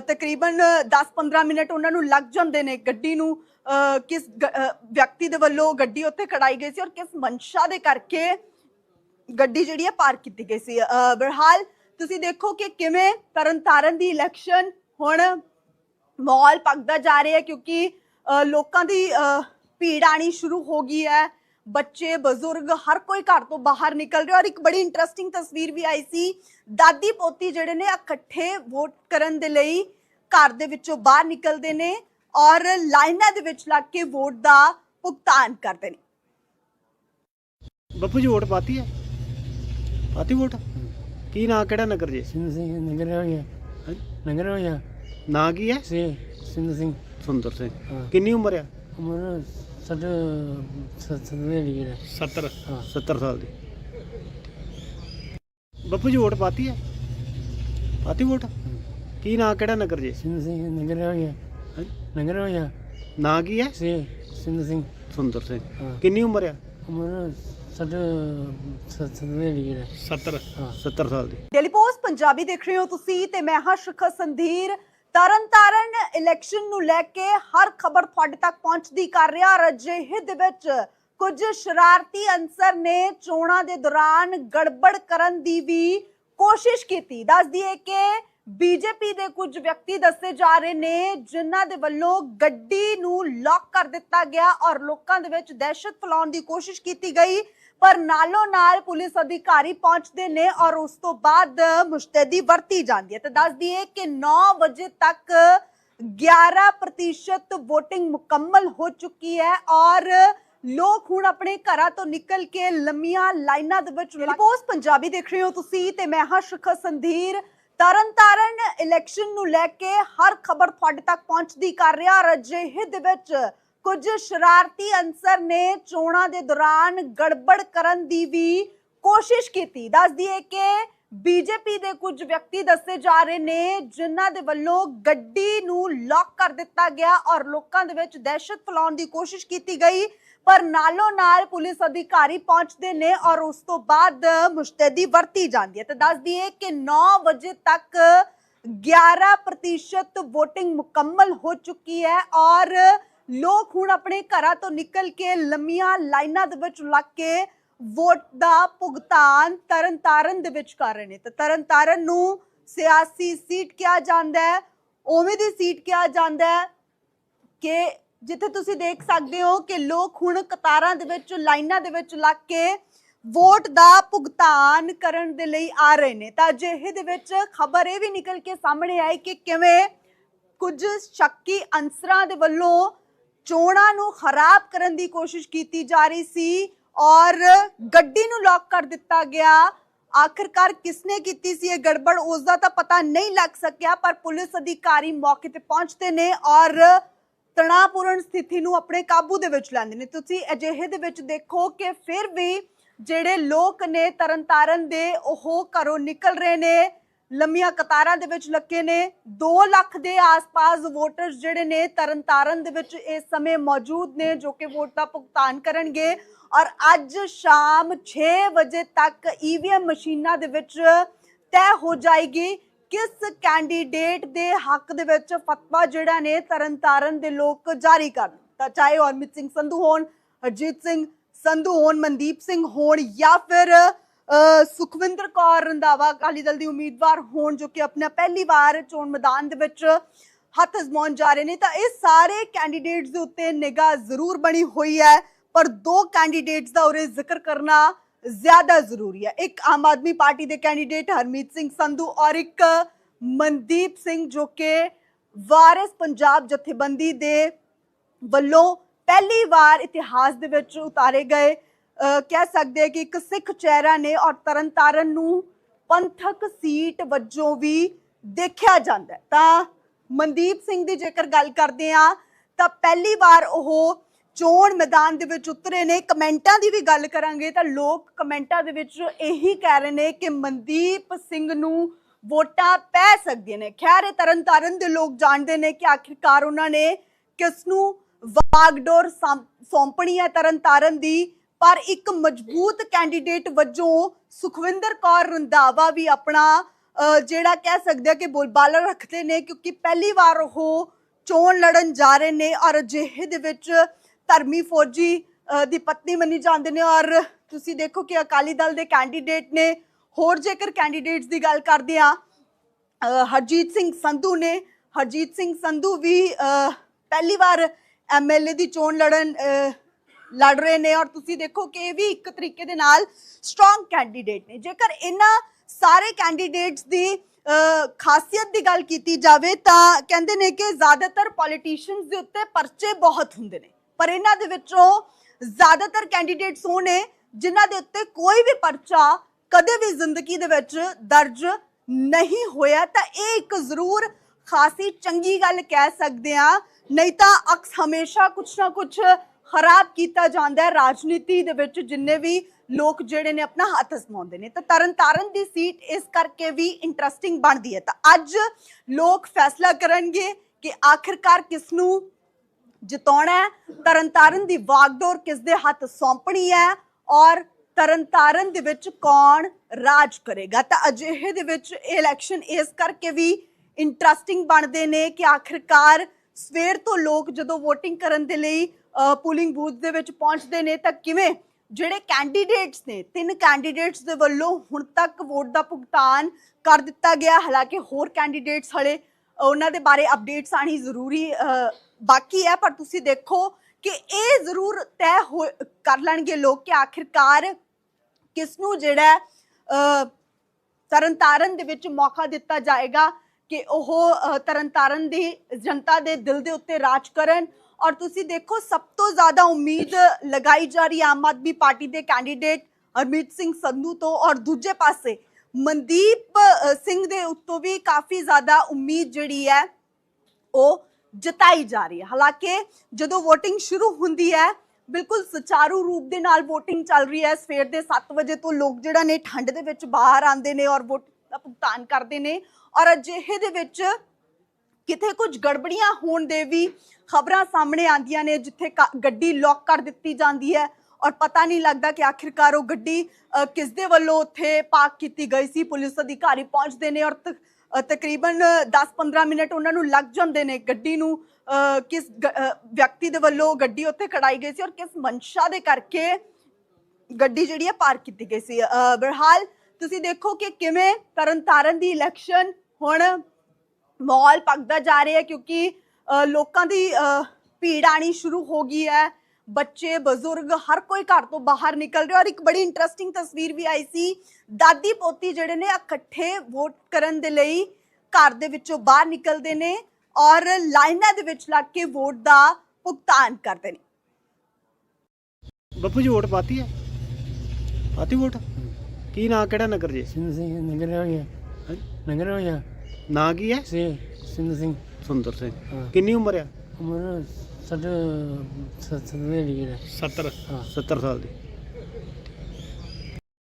ਤਕਰੀਬਨ 10-15 ਮਿੰਟ ਉਹਨਾਂ ਨੂੰ ਲੱਗ ਜਾਂਦੇ ਨੇ ਗੱਡੀ ਨੂੰ ਅ, ਕਿਸ ਵਿਅਕਤੀ ਦੇ ਵੱਲੋਂ ਗੱਡੀ ਉੱਥੇ ਖੜਾਈ ਗਈ ਸੀ ਔਰ ਕਿਸ ਮਨਸ਼ਾ ਦੇ ਕਰਕੇ ਗੱਡੀ ਜਿਹੜੀ ਹੈ ਪਾਰਕ ਕੀਤੀ ਗਈ ਸੀ। ਅਹ ਬਹਰਹਾਲ ਤੁਸੀਂ ਦੇਖੋ ਕਿ ਕਿਵੇਂ ਤਰਨਤਾਰਨ ਦੀ ਇਲੈਕਸ਼ਨ ਹੁਣ ਮਾਹੌਲ ਪੱਕਦਾ ਜਾ ਰਿਹਾ ਹੈ ਕਿਉਂਕਿ ਲੋਕਾਂ ਦੀ ਭੀੜ ਆਣੀ ਸ਼ੁਰੂ ਹੋ ਗਈ ਹੈ। ਬੱਚੇ ਬਜ਼ੁਰਗ ਹਰ ਕੋਈ ਘਰ ਤੋਂ ਬਾਹਰ ਨਿਕਲ ਰਿਹਾ ਔਰ ਇੱਕ ਬੜੀ ਇੰਟਰਸਟਿੰਗ ਤਸਵੀਰ ਵੀ ਆਈ ਸੀ। ਦਾਦੀ ਪੋਤੀ ਜਿਹੜੇ ਨੇ ਇਕੱਠੇ ਵੋਟ ਕਰਨ ਦੇ ਲਈ ਘਰ ਦੇ ਵਿੱਚੋਂ ਬਾਹਰ ਨਿਕਲਦੇ ਨੇ ਔਰ ਲਾਈਨਾਂ ਦੇ ਵਿੱਚ ਲੱਗ ਕੇ ਵੋਟ ਦਾ ਭੁਗਤਾਨ ਕਰਦੇ ਨੇ। ਬੱਪੂ ਜੀ ਵੋਟ ਪਾਤੀ ਹੈ? ਪਾਤੀ ਵੋਟ? ਕੀ ਨਾਂ ਕਿਹੜਾ ਨਗਰ ਜੇ? ਸਿੰਧ ਸਿੰਘ ਨਗਰ ਹੋ ਗਿਆ ਹੈਂ? ਨਗਰ ਹੋ ਗਿਆ ਨਾਂ ਕੀ ਹੈ? ਸੇ ਸਿੰਧ ਸਿੰਘ। ਸੁੰਦਰ ਸਿੰਘ। ਹਾਂ। ਕਿੰਨੀ ਉਮਰ ਆ? ਉਮਰ ਦੇ ਹੈ 70 ਹਾਂ। 70 ਸਾਲ ਦੀ। ਬੱਪੂ ਜੀ ਵੋਟ ਪਾਤੀ ਹੈ? ਪਾਤੀ ਵੋਟ? ਕੀ ਨਾਂ ਕਿਹੜਾ ਨਗਰ ਜੇ? ਸਿੰਧ ਸਿੰਘ ਨਗਰ ਹੋ ਗਿਆ। ਹੈਂ? ਨਗਰ ਹੋ ਗਿਆ। ਨਾਂ ਕੀ ਹੈ? ਸੇ ਸਿੰਧ ਸਿੰਘ। ਸੁੰਦਰ ਸਿੰਘ। ਹਾਂ। ਕਿੰਨੀ ਉਮਰ ਉਮਰ ਦੇ ਹੈ 70 ਹਾਂ। 70 ਸਾਲ ਦੀ। ਡੇਲੀ ਪੋਸਟ ਪੰਜਾਬੀ ਦੇਖ ਰਹੇ ਹੋ ਤੁਸੀਂ ਤੇ ਮੈਂ ਹਾਂ ਸ਼ਿਖਾ ਸੰਧੀਰ। ਤਰਨਤਾਰਨ ਇਲੈਕਸ਼ਨ ਨੂੰ ਲੈ ਕੇ ਹਰ ਖਬਰ ਤੁਹਾਡੇ ਤੱਕ ਪਹੁੰਚਦੀ ਕਰ ਰਿਹਾ। ਔਰ ਅਜਿਹੇ ਦੇ ਵਿੱਚ ਕੁਝ ਸ਼ਰਾਰਤੀ ਅੰਸਰ ਨੇ ਚੋਣਾਂ ਦੇ ਦੌਰਾਨ ਗੜਬੜ ਕਰਨ ਦੀ ਵੀ ਕੋਸ਼ਿਸ਼ ਕੀਤੀ। ਦੱਸ ਦਈਏ ਕਿ ਬੀਜੇਪੀ ਦੇ ਕੁਝ ਵਿਅਕਤੀ ਦੱਸੇ ਜਾ ਰਹੇ ਨੇ, ਜਿਨ੍ਹਾਂ ਦੇ ਵੱਲੋਂ ਗੱਡੀ ਨੂੰ ਲੌਕ ਕਰ ਦਿੱਤਾ ਗਿਆ ਔਰ ਲੋਕਾਂ ਦੇ ਵਿੱਚ ਦਹਿਸ਼ਤ ਫੈਲਾਉਣ ਦੀ ਕੋਸ਼ਿਸ਼ ਕੀਤੀ ਗਈ। ਪਰ ਨਾਲੋਂ ਨਾਲ ਪੁਲਿਸ ਅਧਿਕਾਰੀ ਪਹੁੰਚਦੇ ਨੇ ਔਰ ਉਸ ਤੋਂ ਬਾਅਦ ਮੁਸ਼ਤੈਦੀ ਵਰਤੀ ਜਾਂਦੀ ਹੈ। ਤੇ ਦੱਸ ਦਈਏ ਕਿ 9 ਵਜੇ ਤੱਕ 11% VOTING ਮੁਕੰਮਲ ਹੋ ਚੁੱਕੀ ਹੈ ਔਰ ਲੋਕ ਹੁਣ ਆਪਣੇ ਘਰਾਂ ਤੋਂ ਨਿਕਲ ਕੇ ਲੰਮੀਆਂ ਲਾਈਨਾਂ ਦੇ ਵਿੱਚ ਪੋਸਟ ਪੰਜਾਬੀ ਦੇਖ ਰਹੇ ਹੋ ਤੁਸੀਂ ਤੇ ਮੈਂ ਹਾਂ ਸ਼ਿਖਾ ਸੰਧੀਰ। ਤਰਨਤਾਰਨ ਇਲੈਕਸ਼ਨ ਨੂੰ ਲੈ ਕੇ ਹਰ ਖਬਰ ਤੁਹਾਡੇ ਤੱਕ ਪਹੁੰਚਦੀ ਕਰ ਰਿਹਾ। ਔਰ ਅਜਿਹੇ ਦੇ ਵਿੱਚ ਕੁਝ ਸ਼ਰਾਰਤੀ ਅੰਸਰ ਨੇ ਚੋਣਾਂ ਦੇ ਦੌਰਾਨ ਗੜਬੜ ਕਰਨ ਦੀ ਵੀ ਕੋਸ਼ਿਸ਼ ਕੀਤੀ। ਦੱਸ ਦਈਏ ਕਿ ਬੀਜੇਪੀ ਦੇ ਕੁਝ ਵਿਅਕਤੀ ਦੱਸੇ ਜਾ ਰਹੇ ਨੇ, ਜਿਨ੍ਹਾਂ ਦੇ ਵੱਲੋਂ ਗੱਡੀ ਨੂੰ ਲੌਕ ਕਰ ਦਿੱਤਾ ਗਿਆ ਔਰ ਲੋਕਾਂ ਦੇ ਵਿੱਚ ਦਹਿਸ਼ਤ ਫੈਲਾਉਣ ਦੀ ਕੋਸ਼ਿਸ਼ ਕੀਤੀ ਗਈ। ਪਰ ਨਾਲੋਂ ਨਾਲ ਪੁਲਿਸ ਅਧਿਕਾਰੀ ਪਹੁੰਚਦੇ ਨੇ ਔਰ ਉਸ ਤੋਂ ਬਾਅਦ ਮੁਸ਼ਤੈਦੀ ਵਰਤੀ ਜਾਂਦੀ ਹੈ। ਤੇ ਦੱਸ ਦਈਏ ਕਿ 9 ਵਜੇ ਤੱਕ 11% ਵੋਟਿੰਗ ਮੁਕੰਮਲ ਹੋ ਚੁੱਕੀ ਹੈ ਔਰ ਲੋਕ ਹੁਣ ਆਪਣੇ ਘਰਾਂ ਤੋਂ ਨਿਕਲ ਕੇ ਲੰਮੀਆਂ ਲਾਈਨਾਂ ਦੇ ਵਿੱਚ ਲੱਗ ਕੇ ਵੋਟ ਦਾ ਭੁਗਤਾਨ ਤਰਨਤਾਰਨ ਦੇ ਵਿੱਚ ਕਰ ਰਹੇ ਨੇ। ਤਾਂ ਤਰਨਤਾਰਨ ਨੂੰ ਸਿਆਸੀ ਸੀਟ ਕਿਹਾ ਜਾਂਦਾ ਹੈ, ਉਵੇਂ ਦੀ ਸੀਟ ਕਿਹਾ ਜਾਂਦਾ ਹੈ ਕਿ ਜਿੱਥੇ ਤੁਸੀਂ ਦੇਖ ਸਕਦੇ ਹੋ ਕਿ ਲੋਕ ਹੁਣ ਕਤਾਰਾਂ ਦੇ ਵਿੱਚ, ਲਾਈਨਾਂ ਦੇ ਵਿੱਚ ਲੱਗ ਕੇ ਵੋਟ ਦਾ ਭੁਗਤਾਨ ਕਰਨ ਦੇ ਲਈ ਆ ਰਹੇ ਨੇ। ਤਾਂ ਅਜਿਹੇ ਦੇ ਵਿੱਚ ਖਬਰ ਇਹ ਵੀ ਨਿਕਲ ਕੇ ਸਾਹਮਣੇ ਆਈ ਕਿ ਕਿਵੇਂ ਕੁਝ ਸ਼ੱਕੀ ਅੰਸਰਾਂ ਦੇ ਵੱਲੋਂ ਚੋਣਾਂ ਨੂੰ ਖਰਾਬ ਕਰਨ ਦੀ ਕੋਸ਼ਿਸ਼ ਕੀਤੀ ਜਾ ਰਹੀ ਸੀ ਔਰ ਗੱਡੀ ਨੂੰ ਲੌਕ ਕਰ ਦਿੱਤਾ ਗਿਆ। ਆਖਿਰਕਾਰ ਕਿਸਨੇ ਕੀਤੀ ਸੀ ਇਹ ਗੜਬੜ ਉਸ ਦਾ ਤਾਂ ਪਤਾ ਨਹੀਂ ਲੱਗ ਸਕਿਆ, ਪਰ ਪੁਲਿਸ ਅਧਿਕਾਰੀ ਮੌਕੇ ਤੇ ਪਹੁੰਚਦੇ ਨੇ ਔਰ ਤਣਾਅਪੂਰਨ ਸਥਿਤੀ ਨੂੰ ਆਪਣੇ ਕਾਬੂ ਦੇ ਵਿੱਚ ਲੈਂਦੇ ਨੇ। ਤੁਸੀਂ ਅਜਿਹੇ ਦੇ ਵਿੱਚ ਦੇਖੋ ਕਿ ਫਿਰ ਵੀ ਜਿਹੜੇ ਲੋਕ ਨੇ ਤਰਨਤਾਰਨ ਦੇ, ਉਹ ਘਰੋਂ ਨਿਕਲ ਰਹੇ ਨੇ। ਲੰਮੀਆਂ ਕਤਾਰਾਂ ਦੇ ਵਿੱਚ ਲੱਗੇ ਨੇ। 2 ਲੱਖ ਦੇ ਆਸ-ਪਾਸ ਵੋਟਰਸ ਜਿਹੜੇ ਨੇ ਤਰਨਤਾਰਨ ਦੇ ਵਿੱਚ ਇਸ ਸਮੇਂ ਮੌਜੂਦ ਨੇ, ਜੋ ਕਿ ਵੋਟ ਦਾ ਭੁਗਤਾਨ ਕਰਨਗੇ। ਔਰ ਅੱਜ ਸ਼ਾਮ 6 ਵਜੇ ਤੱਕ ਈਵੀਐਮ ਮਸ਼ੀਨਾਂ ਦੇ ਵਿੱਚ ਤੈਅ ਹੋ ਜਾਏਗੀ ਕਿਸ ਕੈਂਡੀਡੇਟ ਦੇ ਹੱਕ ਦੇ ਵਿੱਚ ਫਤਵਾ ਜਿਹੜਾ ਨੇ ਤਰਨਤਾਰਨ ਦੇ ਲੋਕ ਜਾਰੀ ਕਰਨ। ਤਾਂ ਚਾਹੇ ਉਹ ਅਰਮਿਤ ਸਿੰਘ ਸੰਧੂ ਹੋਣ, ਹਰਜੀਤ ਸਿੰਘ ਸੰਧੂ ਹੋਣ, ਮਨਦੀਪ ਸਿੰਘ ਹੋਣ ਜਾਂ ਫਿਰ ਸੁਖਵਿੰਦਰ ਕੌਰ ਰੰਧਾਵਾ ਅਕਾਲੀ ਦਲ ਦੀ ਉਮੀਦਵਾਰ ਹੋਣ ਜੋ ਕਿ ਆਪਣਾ ਪਹਿਲੀ ਵਾਰ ਚੋਣ ਮੈਦਾਨ ਦੇ ਵਿੱਚ ਹੱਥ ਅਜ਼ਮਾਉਣ ਜਾ ਰਹੇ ਨੇ, ਤਾਂ ਇਹ ਸਾਰੇ ਕੈਂਡੀਡੇਟਸ ਦੇ ਉੱਤੇ ਨਿਗਾਹ ਜ਼ਰੂਰ ਬਣੀ ਹੋਈ ਹੈ, ਪਰ ਦੋ ਕੈਂਡੀਡੇਟਸ ਦਾ ਉਰੇ ਜ਼ਿਕਰ ਕਰਨਾ ਜ਼ਿਆਦਾ ਜ਼ਰੂਰੀ ਹੈ। ਇੱਕ ਆਮ ਆਦਮੀ ਪਾਰਟੀ ਦੇ ਕੈਂਡੀਡੇਟ ਹਰਮੀਤ ਸਿੰਘ ਸੰਧੂ ਔਰ ਇੱਕ ਮਨਦੀਪ ਸਿੰਘ ਜੋ ਕਿ ਵਾਰਿਸ ਪੰਜਾਬ ਜਥੇਬੰਦੀ ਦੇ ਵੱਲੋਂ ਪਹਿਲੀ ਵਾਰ ਇਤਿਹਾਸ ਦੇ ਵਿੱਚ ਉਤਾਰੇ ਗਏ। ਕਹਿ ਸਕਦੇ ਹਾਂ ਕਿ ਇੱਕ ਸਿੱਖ ਚਿਹਰਾ ਨੇ ਔਰ ਤਰਨਤਾਰਨ ਨੂੰ ਪੰਥਕ ਸੀਟ ਵਜੋਂ ਵੀ ਦੇਖਿਆ ਜਾਂਦਾ ਤਾਂ ਮਨਦੀਪ ਸਿੰਘ ਦੀ ਜੇਕਰ ਗੱਲ ਕਰਦੇ ਆ ਤਾਂ ਪਹਿਲੀ ਵਾਰ ਉਹ ਚੋਣ ਮੈਦਾਨ ਦੇ ਵਿੱਚ ਉਤਰੇ ਨੇ। ਕਮੈਂਟਾਂ ਦੀ ਵੀ ਗੱਲ ਕਰਾਂਗੇ ਤਾਂ ਲੋਕ ਕਮੈਂਟਾਂ ਦੇ ਵਿੱਚ ਇਹੀ ਕਹਿ ਰਹੇ ਨੇ ਕਿ ਮਨਦੀਪ ਸਿੰਘ ਨੂੰ ਵੋਟਾਂ ਪੈ ਸਕਦੀਆਂ ਨੇ। ਖੈਰ, ਇਹ ਤਰਨਤਾਰਨ ਦੇ ਲੋਕ ਜਾਣਦੇ ਨੇ ਕਿ ਆਖਿਰਕਾਰ ਉਹਨਾਂ ਨੇ ਕਿਸ ਨੂੰ ਵਾਗਡੋਰ ਸੌਂ- ਸੌਂਪਣੀ ਹੈ ਤਰਨਤਾਰਨ ਦੀ। ਪਰ ਇੱਕ ਮਜ਼ਬੂਤ ਕੈਂਡੀਡੇਟ ਵਜੋਂ ਸੁਖਵਿੰਦਰ ਕੌਰ ਰੰਧਾਵਾ ਵੀ ਆਪਣਾ ਜਿਹੜਾ ਕਹਿ ਸਕਦੇ ਆ ਕਿ ਬੋਲਬਾਲਾ ਰੱਖਦੇ ਨੇ ਕਿਉਂਕਿ ਪਹਿਲੀ ਵਾਰ ਉਹ ਚੋਣ ਲੜਨ ਜਾ ਰਹੇ ਨੇ ਔਰ ਅਜਿਹੇ ਦੇ ਵਿੱਚ ਧਰਮੀ ਫੌਜੀ ਦੀ ਪਤਨੀ ਮੰਨੀ ਜਾਂਦੇ ਨੇ ਔਰ ਤੁਸੀਂ ਦੇਖੋ ਕਿ ਅਕਾਲੀ ਦਲ ਦੇ ਕੈਂਡੀਡੇਟ ਨੇ ਹੋਰ ਜੇਕਰ ਕੈਂਡੀਡੇਟਸ ਦੀ ਗੱਲ ਕਰਦੇ ਆ ਹਰਜੀਤ ਸਿੰਘ ਸੰਧੂ ਨੇ, ਹਰਜੀਤ ਸਿੰਘ ਸੰਧੂ ਵੀ ਪਹਿਲੀ ਵਾਰ ਐਮਐਲਏ ਦੀ ਚੋਣ ਲੜਨ ਲੜ ਰਹੇ ਨੇ ਔਰ ਤੁਸੀਂ ਦੇਖੋ ਕਿ ਇਹ ਵੀ ਇੱਕ ਤਰੀਕੇ ਦੇ ਨਾਲ ਸਟਰੋਂਗ ਕੈਂਡੀਡੇਟ ਨੇ। ਜੇਕਰ ਇਹਨਾਂ ਸਾਰੇ ਕੈਂਡੀਡੇਟਸ ਦੀ ਖਾਸੀਅਤ ਦੀ ਗੱਲ ਕੀਤੀ ਜਾਵੇ ਤਾਂ ਕਹਿੰਦੇ ਨੇ ਕਿ ਜ਼ਿਆਦਾਤਰ ਪੋਲੀਟੀਸ਼ੀਅਨਸ ਦੇ ਉੱਤੇ ਪਰਚੇ ਬਹੁਤ ਹੁੰਦੇ ਨੇ। ਪਰ ਇਹਨਾਂ ਦੇ ਵਿੱਚੋਂ ਜ਼ਿਆਦਾਤਰ ਕੈਂਡੀਡੇਟਸ ਉਹ ਨੇ ਜਿਨ੍ਹਾਂ ਦੇ ਉੱਤੇ ਕੋਈ ਵੀ ਪਰਚਾ ਕਦੇ ਵੀ ਜ਼ਿੰਦਗੀ ਦੇ ਵਿੱਚ ਦਰਜ ਨਹੀਂ ਹੋਇਆ। ਤਾਂ ਇਹ ਇੱਕ ਜ਼ਰੂਰ ਖਾਸੀ ਚੰਗੀ ਗੱਲ ਕਹਿ ਸਕਦੇ ਆ ਨਹੀਂ ਤਾਂ ਅਕਸ ਹਮੇਸ਼ਾ ਕੁਛ ਨਾ ਕੁਛ ਖਰਾਬ ਕੀਤਾ ਜਾਂਦਾ ਹੈ ਰਾਜਨੀਤੀ ਦੇ ਵਿੱਚ, ਜਿੰਨੇ ਵੀ ਲੋਕ ਜਿਹੜੇ ਨੇ ਆਪਣਾ ਹੱਥ ਅਜ਼ਮਾਉਂਦੇ ਨੇ। ਤਾਂ ਤਰਨਤਾਰਨ ਦੀ ਸੀਟ ਇਸ ਕਰਕੇ ਵੀ ਇੰਟਰਸਟਿੰਗ ਬਣਦੀ ਹੈ। ਤਾਂ ਅੱਜ ਲੋਕ ਫੈਸਲਾ ਕਰਨਗੇ ਕਿ ਆਖਿਰਕਾਰ ਕਿਸ ਨੂੰ ਜਿਤਾਉਣਾ ਹੈ। ਤਰਨਤਾਰਨ ਦੀ ਵਾਗਡੋਰ ਕਿਸ ਦੇ ਹੱਥ ਸੌਂਪਣੀ ਹੈ ਔਰ ਤਰਨਤਾਰਨ ਦੇ ਵਿੱਚ ਕੌਣ ਰਾਜ ਕਰੇਗਾ। ਤਾਂ ਅਜਿਹੇ ਦੇ ਵਿੱਚ ਇਹ ਇਲੈਕਸ਼ਨ ਇਸ ਕਰਕੇ ਵੀ ਇੰਟਰਸਟਿੰਗ ਬਣਦੇ ਨੇ ਕਿ ਆਖਿਰਕਾਰ ਸਵੇਰ ਤੋਂ ਲੋਕ ਜਦੋਂ VOTING ਕਰਨ ਦੇ ਲਈ ਪੂਲਿੰਗ ਬੂਥ ਦੇ ਵਿੱਚ ਪਹੁੰਚਦੇ ਨੇ ਤਾਂ ਕਿਵੇਂ? ਜਿਹੜੇ ਕੈਂਡੀਡੇਟਸ ਨੇ ਤਿੰਨ ਕੈਂਡੀਡੇਟਸ ਦੇ ਵੱਲੋਂ ਹੁਣ ਤੱਕ ਵੋਟ ਦਾ ਭੁਗਤਾਨ ਕਰ ਦਿੱਤਾ ਗਿਆ। ਹਾਲਾਂਕਿ ਹੋਰ ਕੈਂਡੀਡੇਟਸ ਹਲੇ ਉਹਨਾਂ ਦੇ ਬਾਰੇ ਅਪਡੇਟਸ ਆਣੀ ਜ਼ਰੂਰੀ ਬਾਕੀ ਹੈ ਪਰ ਤੁਸੀਂ ਦੇਖੋ ਕਿ ਇਹ ਜ਼ਰੂਰ ਤੈਅ ਹੋ- ਕਰ ਲੈਣਗੇ ਲੋਕ ਕਿ ਆਖਿਰਕਾਰ ਕਿਸ ਨੂੰ ਜਿਹੜਾ ਅਹ, ਤਰਨਤਾਰਨ ਦੇ ਵਿੱਚ ਮੌਕਾ ਦਿੱਤਾ ਜਾਏਗਾ ਕਿ ਉਹ ਤਰਨਤਾਰਨ ਦੀ ਜਨਤਾ ਦੇ ਦਿਲ ਦੇ ਉੱਤੇ ਰਾਜ ਕਰਨ ਔਰ ਤੁਸੀਂ ਦੇਖੋ, ਸਭ ਤੋਂ ਜ਼ਿਆਦਾ ਉਮੀਦ ਲਗਾਈ ਜਾ ਰਹੀ ਆਮ ਆਦਮੀ ਪਾਰਟੀ ਦੇ ਕੈਂਡੀਡੇਟ ਹਰਮੀਤ ਸਿੰਘ ਸੰਧੂ ਤੋਂ। ਔਰ ਦੂਜੇ ਪਾਸੇ ਮਨਦੀਪ ਸਿੰਘ ਦੇ ਉੱਤੋਂ ਵੀ ਕਾਫੀ ਜ਼ਿਆਦਾ ਉਮੀਦ ਜਿਹੜੀ ਹੈ, ਉਹ ਜਤਾਈ ਜਾ ਰਹੀ ਹੈ। ਹਾਲਾਂਕਿ ਜਦੋਂ VOTING ਸ਼ੁਰੂ ਹੁੰਦੀ ਹੈ, ਬਿਲਕੁਲ ਸੁਚਾਰੂ ਰੂਪ ਦੇ ਨਾਲ VOTING ਚੱਲ ਰਹੀ ਹੈ। ਸਵੇਰ ਦੇ 7 ਵਜੇ ਤੋਂ ਲੋਕ ਜਿਹੜਾ ਨੇ ਠੰਡ ਦੇ ਵਿੱਚ ਬਾਹਰ ਆਉਂਦੇ ਨੇ ਔਰ ਵੋਟ ਦਾ ਭੁਗਤਾਨ ਕਰਦੇ ਨੇ। ਔਰ ਅਜਿਹੇ ਦੇ ਵਿੱਚ ਕਿਤੇ ਕੁਝ ਗੜਬੜੀਆਂ ਹੋਣ ਦੇ ਵੀ ਖਬਰਾਂ ਸਾਹਮਣੇ ਆਉਂਦੀਆਂ ਨੇ ਜਿੱਥੇ ਗੱਡੀ ਲੌਕ ਕਰ ਦਿੱਤੀ ਜਾਂਦੀ ਹੈ ਔਰ ਪਤਾ ਨਹੀਂ ਲੱਗਦਾ ਕਿ ਆਖਿਰਕਾਰ ਉਹ ਗੱਡੀ ਕਿਸ ਦੇ ਵੱਲੋਂ ਉੱਥੇ ਪਾਰਕ ਕੀਤੀ ਗਈ ਸੀ। ਪੁਲਿਸ ਅਧਿਕਾਰੀ ਪਹੁੰਚਦੇ ਨੇ ਔਰ ਤਕ- ਤਕਰੀਬਨ 10-15 ਮਿੰਟ ਉਹਨਾਂ ਨੂੰ ਲੱਗ ਜਾਂਦੇ ਨੇ ਗੱਡੀ ਨੂੰ ਅ, ਕਿਸ ਵਿਅਕਤੀ ਦੇ ਵੱਲੋਂ ਗੱਡੀ ਉੱਥੇ ਕਢਾਈ ਗਈ ਸੀ ਔਰ ਕਿਸ ਮਨਸ਼ਾ ਦੇ ਕਰਕੇ ਗੱਡੀ ਜਿਹੜੀ ਹੈ ਪਾਰਕ ਕੀਤੀ ਗਈ ਸੀ। ਅ, ਬਹਰਹਾਲ ਤੁਸੀਂ ਦੇਖੋ ਕਿ ਕਿਵੇਂ ਤਰਨਤਾਰਨ ਦੀ ਇਲੈਕਸ਼ਨ ਹੁਣ ਮਾਹੌਲ ਪੱਕਦਾ ਜਾ ਰਿਹਾ ਹੈ ਕਿਉਂਕਿ ਲੋਕਾਂ ਦੀ ਭੀੜ ਆਣੀ ਸ਼ੁਰੂ ਹੋ ਗਈ ਹੈ। ਬੱਚੇ ਬਜ਼ੁਰਗ ਹਰ ਕੋਈ ਘਰ ਤੋਂ ਬਾਹਰ ਨਿਕਲ ਰਿਹਾ ਔਰ ਇੱਕ ਬੜੀ ਇੰਟਰਸਟਿੰਗ ਤਸਵੀਰ ਵੀ ਆਈ ਸੀ। ਦਾਦੀ ਪੋਤੀ ਜਿਹੜੇ ਨੇ ਇਕੱਠੇ ਵੋਟ ਕਰਨ ਦੇ ਲਈ ਘਰ ਦੇ ਵਿੱਚੋਂ ਬਾਹਰ ਨਿਕਲਦੇ ਨੇ ਔਰ ਲਾਈਨਾਂ ਦੇ ਵਿੱਚ ਲੱਗ ਕੇ ਵੋਟ ਦਾ ਭੁਗਤਾਨ ਕਰਦੇ ਨੇ। ਬੱਪੂ ਜੀ ਵੋਟ ਪਾਤੀ ਹੈ? ਪਾਤੀ ਵੋਟ? ਕੀ ਨਾਂ ਕਿਹੜਾ ਨਗਰ ਜੀ? ਸਿੰਧ ਸਿੰਘ ਨਗਰ ਹੋ ਗਿਆ ਹੈਂ? ਨਗਰ ਹੋ ਗਿਆ ਨਾਂ ਕੀ ਹੈ? ਸੇ ਸਿੰਧ ਸਿੰਘ। ਸੁੰਦਰ ਸਿੰਘ। ਹਾਂ। ਕਿੰਨੀ ਉਮਰ ਆ? ਉਮਰ ਦੇ ਹੈ। 70 ਹਾਂ। 70 ਸਾਲ ਦੀ।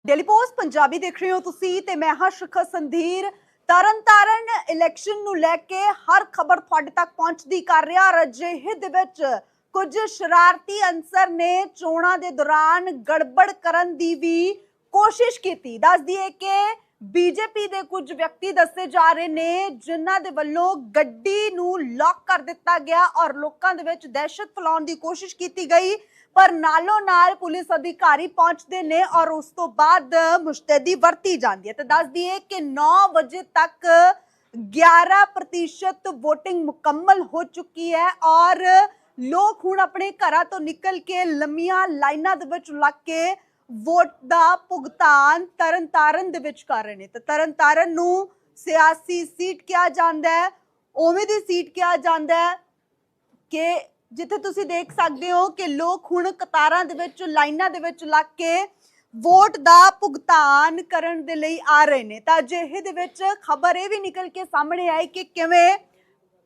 ਡੇਲੀ ਪੋਸਟ ਪੰਜਾਬੀ ਦੇਖ ਰਹੇ ਹੋ ਤੁਸੀਂ ਤੇ ਮੈਂ ਹਾਂ ਸ਼ਿਖਾ ਸੰਧੀਰ। ਤਰਨਤਾਰਨ ਇਲੈਕਸ਼ਨ ਨੂੰ ਲੈ ਕੇ ਹਰ ਖਬਰ ਤੁਹਾਡੇ ਤੱਕ ਪਹੁੰਚਦੀ ਕਰ ਰਿਹਾ। ਔਰ ਅਜਿਹੇ ਦੇ ਵਿੱਚ ਕੁਝ ਸ਼ਰਾਰਤੀ ਅੰਸਰ ਨੇ ਚੋਣਾਂ ਦੇ ਦੌਰਾਨ ਗੜਬੜ ਕਰਨ ਦੀ ਵੀ ਕੋਸ਼ਿਸ਼ ਕੀਤੀ। ਦੱਸ ਦਈਏ ਕਿ ਬੀਜੇਪੀ ਦੇ ਕੁਝ ਵਿਅਕਤੀ ਦੱਸੇ ਜਾ ਰਹੇ ਨੇ, ਜਿਨ੍ਹਾਂ ਦੇ ਵੱਲੋਂ ਗੱਡੀ ਨੂੰ ਲੌਕ ਕਰ ਦਿੱਤਾ ਗਿਆ ਔਰ ਲੋਕਾਂ ਦੇ ਵਿੱਚ ਦਹਿਸ਼ਤ ਫੈਲਾਉਣ ਦੀ ਕੋਸ਼ਿਸ਼ ਕੀਤੀ ਗਈ। ਪਰ ਨਾਲੋਂ ਨਾਲ ਪੁਲਿਸ ਅਧਿਕਾਰੀ ਪਹੁੰਚਦੇ ਨੇ ਔਰ ਉਸ ਤੋਂ ਬਾਅਦ ਮੁਸ਼ਤੈਦੀ ਵਰਤੀ ਜਾਂਦੀ ਹੈ। ਤੇ ਦੱਸ ਦਈਏ ਕਿ 9 ਵਜੇ ਤੱਕ 11% VOTING ਮੁਕੰਮਲ ਹੋ ਚੁੱਕੀ ਹੈ ਔਰ ਲੋਕ ਹੁਣ ਆਪਣੇ ਘਰਾਂ ਤੋਂ ਨਿਕਲ ਕੇ ਲੰਮੀਆਂ ਲਾਈਨਾਂ ਦੇ ਵਿੱਚ ਲੱਗ ਕੇ ਵੋਟ ਦਾ ਭੁਗਤਾਨ ਤਰਨਤਾਰਨ ਦੇ ਵਿੱਚ ਕਰ ਰਹੇ ਨੇ। ਤਾਂ ਤਰਨਤਾਰਨ ਨੂੰ ਸਿਆਸੀ ਸੀਟ ਕਿਹਾ ਜਾਂਦਾ ਹੈ। ਉਵੇਂ ਦੀ ਸੀਟ ਕਿਹਾ ਜਾਂਦਾ ਹੈ ਕਿ ਜਿੱਥੇ ਤੁਸੀਂ ਦੇਖ ਸਕਦੇ ਹੋ ਕਿ ਲੋਕ ਹੁਣ ਕਤਾਰਾਂ ਦੇ ਵਿੱਚ, ਲਾਈਨਾਂ ਦੇ ਵਿੱਚ ਲੱਗ ਕੇ ਵੋਟ ਦਾ ਭੁਗਤਾਨ ਕਰਨ ਦੇ ਲਈ ਆ ਰਹੇ ਨੇ। ਤਾਂ ਅਜਿਹੇ ਦੇ ਵਿੱਚ ਖਬਰ ਇਹ ਵੀ ਨਿਕਲ ਕੇ ਸਾਹਮਣੇ ਆਈ ਕਿ ਕਿਵੇਂ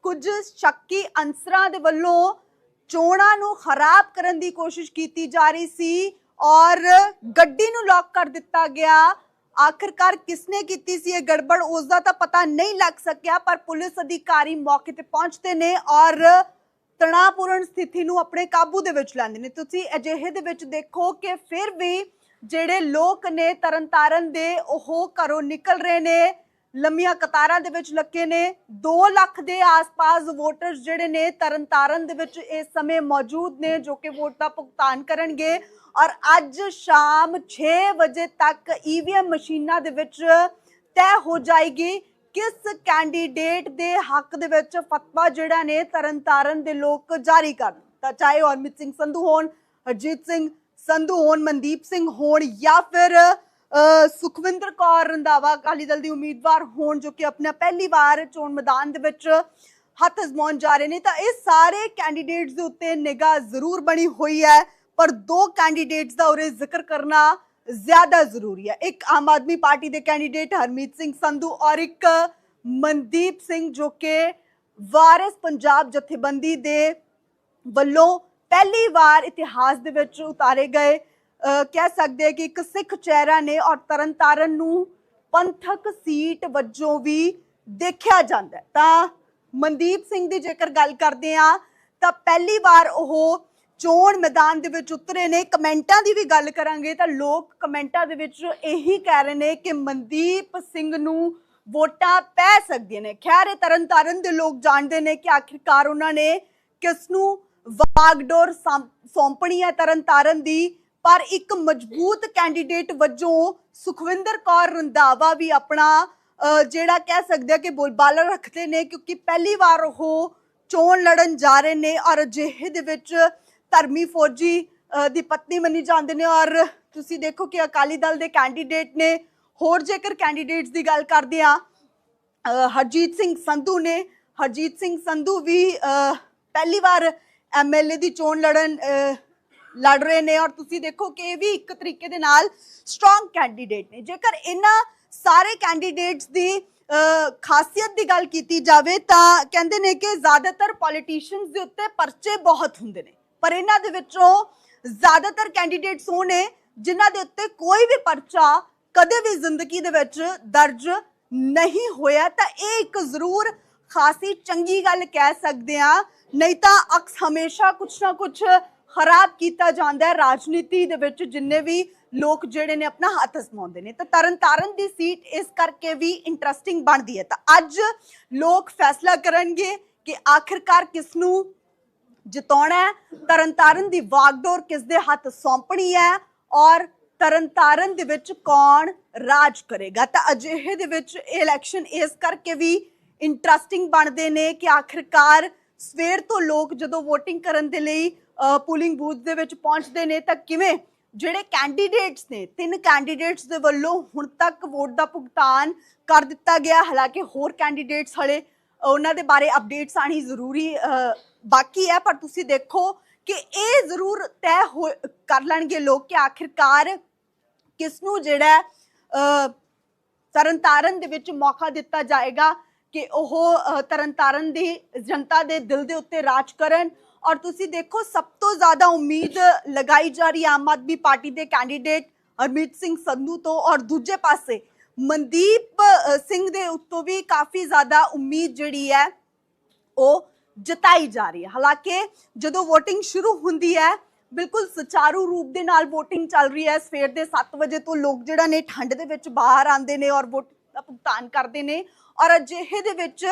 ਕੁਝ ਸ਼ੱਕੀ ਅੰਸਰਾਂ ਦੇ ਵੱਲੋਂ ਚੋਣਾਂ ਨੂੰ ਖਰਾਬ ਕਰਨ ਦੀ ਕੋਸ਼ਿਸ਼ ਕੀਤੀ ਜਾ ਰਹੀ ਸੀ। ਔਰ ਗੱਡੀ ਨੂੰ ਲੌਕ ਕਰ ਦਿੱਤਾ ਗਿਆ। ਆਖਰਕਾਰ ਕਿਸਨੇ ਕੀਤੀ ਸੀ ਇਹ ਗੜਬੜ ਉਸ ਦਾ ਤਾਂ ਪਤਾ ਨਹੀਂ ਲੱਗ ਸਕਿਆ, ਪਰ ਪੁਲਿਸ ਅਧਿਕਾਰੀ ਮੌਕੇ ਤੇ ਪਹੁੰਚਦੇ ਨੇ ਔਰ ਤਣਾਅਪੂਰਨ ਸਥਿਤੀ ਨੂੰ ਆਪਣੇ ਕਾਬੂ ਦੇ ਵਿੱਚ ਲੈਂਦੇ ਨੇ। ਤੁਸੀਂ ਅਜਿਹੇ ਦੇ ਵਿੱਚ ਦੇਖੋ ਕਿ ਫਿਰ ਵੀ ਜਿਹੜੇ ਲੋਕ ਨੇ ਤਰਨਤਾਰਨ ਦੇ, ਉਹ ਘਰੋਂ ਨਿਕਲ ਰਹੇ ਨੇ, ਲੰਮੀਆਂ ਕਤਾਰਾਂ ਦੇ ਵਿੱਚ ਲੱਗੇ ਨੇ। 2 ਲੱਖ ਦੇ ਆਸ-ਪਾਸ ਵੋਟਰਸ ਜਿਹੜੇ ਨੇ ਤਰਨਤਾਰਨ ਦੇ ਵਿੱਚ ਇਸ ਸਮੇਂ ਮੌਜੂਦ ਨੇ, ਜੋ ਕਿ ਵੋਟ ਦਾ ਭੁਗਤਾਨ ਕਰਨਗੇ। ਔਰ ਅੱਜ ਸ਼ਾਮ 6 ਵਜੇ ਤੱਕ ਈਵੀਐਮ ਮਸ਼ੀਨਾਂ ਦੇ ਵਿੱਚ ਤੈਅ ਹੋ ਜਾਏਗੀ ਕਿਸ ਕੈਂਡੀਡੇਟ ਦੇ ਹੱਕ ਦੇ ਵਿੱਚ ਫਤਵਾ ਜਿਹੜਾ ਨੇ ਤਰਨਤਾਰਨ ਦੇ ਲੋਕ ਜਾਰੀ ਕਰਨ। ਤਾਂ ਚਾਹੇ ਉਹ ਹਰਮੀਤ ਸਿੰਘ ਸੰਧੂ ਹੋਣ, ਹਰਜੀਤ ਸਿੰਘ ਸੰਧੂ ਹੋਣ, ਮਨਦੀਪ ਸਿੰਘ ਹੋਣ ਜਾਂ ਫਿਰ ਸੁਖਵਿੰਦਰ ਕੌਰ ਰੰਧਾਵਾ, ਅਕਾਲੀ ਦਲ ਦੀ ਉਮੀਦਵਾਰ ਹੋਣ ਜੋ ਕਿ ਆਪਣਾ ਪਹਿਲੀ ਵਾਰ ਚੋਣ ਮੈਦਾਨ ਦੇ ਵਿੱਚ ਹੱਥ ਅਜ਼ਮਾਉਣ ਜਾ ਰਹੇ ਨੇ, ਤਾਂ ਇਹ ਸਾਰੇ ਕੈਂਡੀਡੇਟਸ ਦੇ ਉੱਤੇ ਨਿਗਾਹ ਜ਼ਰੂਰ ਬਣੀ ਹੋਈ ਹੈ। ਪਰ ਦੋ ਕੈਂਡੀਡੇਟਸ ਦਾ ਉਰੇ ਜ਼ਿਕਰ ਕਰਨਾ ਜ਼ਿਆਦਾ ਜ਼ਰੂਰੀ ਹੈ। ਇੱਕ ਆਮ ਆਦਮੀ ਪਾਰਟੀ ਦੇ ਕੈਂਡੀਡੇਟ ਹਰਮੀਤ ਸਿੰਘ ਸੰਧੂ ਔਰ ਇੱਕ ਮਨਦੀਪ ਸਿੰਘ ਜੋ ਕਿ ਵਾਰਿਸ ਪੰਜਾਬ ਜਥੇਬੰਦੀ ਦੇ ਵੱਲੋਂ ਪਹਿਲੀ ਵਾਰ ਇਤਿਹਾਸ ਦੇ ਵਿੱਚ ਉਤਾਰੇ ਗਏ। ਕਹਿ ਸਕਦੇ ਹਾਂ ਕਿ ਇੱਕ ਸਿੱਖ ਚਿਹਰਾ ਨੇ ਔਰ ਤਰਨਤਾਰਨ ਨੂੰ ਪੰਥਕ ਸੀਟ ਵਜੋਂ ਵੀ ਦੇਖਿਆ ਜਾਂਦਾ ਤਾਂ ਮਨਦੀਪ ਸਿੰਘ ਦੀ ਜੇਕਰ ਗੱਲ ਕਰਦੇ ਆ ਤਾਂ ਪਹਿਲੀ ਵਾਰ ਉਹ ਚੋਣ ਮੈਦਾਨ ਦੇ ਵਿੱਚ ਉਤਰੇ ਨੇ। ਕਮੈਂਟਾਂ ਦੀ ਵੀ ਗੱਲ ਕਰਾਂਗੇ ਤਾਂ ਲੋਕ ਕਮੈਂਟਾਂ ਦੇ ਵਿੱਚ ਇਹੀ ਕਹਿ ਰਹੇ ਨੇ ਕਿ ਮਨਦੀਪ ਸਿੰਘ ਨੂੰ ਵੋਟਾਂ ਪੈ ਸਕਦੀਆਂ ਨੇ। ਖੈਰ, ਇਹ ਤਰਨਤਾਰਨ ਦੇ ਲੋਕ ਜਾਣਦੇ ਨੇ ਕਿ ਆਖਿਰਕਾਰ ਉਹਨਾਂ ਨੇ ਕਿਸ ਨੂੰ ਵਾਗਡੋਰ ਸੌਂ- ਸੌਂਪਣੀ ਹੈ ਤਰਨਤਾਰਨ ਦੀ। ਪਰ ਇੱਕ ਮਜ਼ਬੂਤ ਕੈਂਡੀਡੇਟ ਵਜੋਂ ਸੁਖਵਿੰਦਰ ਕੌਰ ਰੰਧਾਵਾ ਵੀ ਆਪਣਾ ਜਿਹੜਾ ਕਹਿ ਸਕਦੇ ਆ ਕਿ ਬੋਲਬਾਲਾ ਰੱਖਦੇ ਨੇ ਕਿਉਂਕਿ ਪਹਿਲੀ ਵਾਰ ਉਹ ਚੋਣ ਲੜਨ ਜਾ ਰਹੇ ਨੇ। ਔਰ ਅਜਿਹੇ ਦੇ ਵਿੱਚ ਧਰਮੀ ਫੌਜੀ ਦੀ ਪਤਨੀ ਮੰਨੀ ਜਾਂਦੇ ਨੇ ਔਰ ਤੁਸੀਂ ਦੇਖੋ ਕਿ ਅਕਾਲੀ ਦਲ ਦੇ ਕੈਂਡੀਡੇਟ ਨੇ ਹੋਰ ਜੇਕਰ ਕੈਂਡੀਡੇਟਸ ਦੀ ਗੱਲ ਕਰਦੇ ਆ ਹਰਜੀਤ ਸਿੰਘ ਸੰਧੂ ਨੇ, ਹਰਜੀਤ ਸਿੰਘ ਸੰਧੂ ਵੀ ਪਹਿਲੀ ਵਾਰ ਐਮਐਲਏ ਦੀ ਚੋਣ ਲੜਨ ਲੜ ਰਹੇ ਨੇ ਔਰ ਤੁਸੀਂ ਦੇਖੋ ਕਿ ਇਹ ਵੀ ਇੱਕ ਤਰੀਕੇ ਦੇ ਨਾਲ ਸਟਰੋਂਗ ਕੈਂਡੀਡੇਟ ਨੇ। ਜੇਕਰ ਇਹਨਾਂ ਸਾਰੇ ਕੈਂਡੀਡੇਟਸ ਦੀ ਖਾਸੀਅਤ ਦੀ ਗੱਲ ਕੀਤੀ ਜਾਵੇ ਤਾਂ ਕਹਿੰਦੇ ਨੇ ਕਿ ਜ਼ਿਆਦਾਤਰ ਪੋਲੀਟੀਸ਼ੀਅਨਸ ਦੇ ਉੱਤੇ ਪਰਚੇ ਬਹੁਤ ਹੁੰਦੇ ਨੇ। ਪਰ ਇਹਨਾਂ ਦੇ ਵਿੱਚੋਂ ਜ਼ਿਆਦਾਤਰ ਕੈਂਡੀਡੇਟਸ ਉਹ ਨੇ ਜਿਨ੍ਹਾਂ ਦੇ ਉੱਤੇ ਕੋਈ ਵੀ ਪਰਚਾ ਕਦੇ ਵੀ ਜ਼ਿੰਦਗੀ ਦੇ ਵਿੱਚ ਦਰਜ ਨਹੀਂ ਹੋਇਆ। ਤਾਂ ਇਹ ਇੱਕ ਜ਼ਰੂਰ ਖਾਸੀ ਚੰਗੀ ਗੱਲ ਕਹਿ ਸਕਦੇ ਆ ਨਹੀਂ ਤਾਂ ਅਕਸ ਹਮੇਸ਼ਾ ਕੁਛ ਨਾ ਕੁਛ ਖਰਾਬ ਕੀਤਾ ਜਾਂਦਾ ਹੈ ਰਾਜਨੀਤੀ ਦੇ ਵਿੱਚ, ਜਿੰਨੇ ਵੀ ਲੋਕ ਜਿਹੜੇ ਨੇ ਆਪਣਾ ਹੱਥ ਅਜ਼ਮਾਉਂਦੇ ਨੇ। ਤਾਂ ਤਰਨਤਾਰਨ ਦੀ ਸੀਟ ਇਸ ਕਰਕੇ ਵੀ ਇੰਟਰਸਟਿੰਗ ਬਣਦੀ ਹੈ। ਤਾਂ ਅੱਜ ਲੋਕ ਫੈਸਲਾ ਕਰਨਗੇ ਕਿ ਆਖਿਰਕਾਰ ਕਿਸ ਨੂੰ ਜਿਤਾਉਣਾ ਹੈ। ਤਰਨਤਾਰਨ ਦੀ ਵਾਗਡੋਰ ਕਿਸ ਦੇ ਹੱਥ ਸੌਂਪਣੀ ਹੈ ਔਰ ਤਰਨਤਾਰਨ ਦੇ ਵਿੱਚ ਕੌਣ ਰਾਜ ਕਰੇਗਾ? ਤਾਂ ਅਜਿਹੇ ਦੇ ਵਿੱਚ ਇਹ ਇਲੈਕਸ਼ਨ ਇਸ ਕਰਕੇ ਵੀ ਇੰਟਰਸਟਿੰਗ ਬਣਦੇ ਨੇ ਕਿ ਆਖਿਰਕਾਰ ਸਵੇਰ ਤੋਂ ਲੋਕ ਜਦੋਂ VOTING ਕਰਨ ਦੇ ਲਈ ਪੋਲਿੰਗ ਬੂਥ ਦੇ ਵਿੱਚ ਪਹੁੰਚਦੇ ਨੇ ਤਾਂ ਕਿਵੇਂ? ਜਿਹੜੇ ਕੈਂਡੀਡੇਟਸ ਨੇ, ਤਿੰਨ ਕੈਂਡੀਡੇਟਸ ਦੇ ਵੱਲੋਂ ਹੁਣ ਤੱਕ ਵੋਟ ਦਾ ਭੁਗਤਾਨ ਕਰ ਦਿੱਤਾ ਗਿਆ। ਹਾਲਾਂਕਿ ਹੋਰ ਕੈਂਡੀਡੇਟਸ ਹਲੇ ਉਹਨਾਂ ਦੇ ਬਾਰੇ ਅਪਡੇਟਸ ਆਣੀ ਜ਼ਰੂਰੀ ਬਾਕੀ ਹੈ, ਪਰ ਤੁਸੀਂ ਦੇਖੋ ਕਿ ਇਹ ਜ਼ਰੂਰ ਤੈਅ ਹੋ- ਕਰ ਲੈਣਗੇ ਲੋਕ ਕਿ ਆਖਿਰਕਾਰ ਕਿਸ ਨੂੰ ਜਿਹੜਾ ਤਰਨਤਾਰਨ ਦੇ ਵਿੱਚ ਮੌਕਾ ਦਿੱਤਾ ਜਾਏਗਾ ਕਿ ਉਹ ਤਰਨਤਾਰਨ ਦੀ ਜਨਤਾ ਦੇ ਦਿਲ ਦੇ ਉੱਤੇ ਰਾਜ ਕਰਨ। ਔਰ ਤੁਸੀਂ ਦੇਖੋ, ਸਭ ਤੋਂ ਜ਼ਿਆਦਾ ਉਮੀਦ ਲਗਾਈ ਜਾ ਰਹੀ ਹੈ ਆਮ ਆਦਮੀ ਪਾਰਟੀ ਦੇ ਕੈਂਡੀਡੇਟ ਹਰਮੀਤ ਸਿੰਘ ਸੰਧੂ ਤੋਂ ਔਰ ਦੂਜੇ ਪਾਸੇ ਮਨਦੀਪ ਸਿੰਘ ਦੇ ਉੱਤੋਂ ਵੀ ਕਾਫੀ ਜ਼ਿਆਦਾ ਉਮੀਦ ਜਿਹੜੀ ਹੈ, ਉਹ ਜਤਾਈ ਜਾ ਰਹੀ ਹੈ। ਹਾਲਾਂਕਿ ਜਦੋਂ VOTING ਸ਼ੁਰੂ ਹੁੰਦੀ ਹੈ, ਬਿਲਕੁਲ ਸੁਚਾਰੂ ਰੂਪ ਦੇ ਨਾਲ VOTING ਚੱਲ ਰਹੀ ਹੈ। ਸਵੇਰ ਦੇ 7 ਵਜੇ ਤੋਂ ਲੋਕ ਜਿਹੜਾ ਨੇ ਠੰਡ ਦੇ ਵਿੱਚ ਬਾਹਰ ਆਉਂਦੇ ਨੇ ਔਰ ਵੋਟ ਦਾ ਭੁਗਤਾਨ ਕਰਦੇ ਨੇ ਔਰ ਅਜਿਹੇ ਦੇ ਵਿੱਚ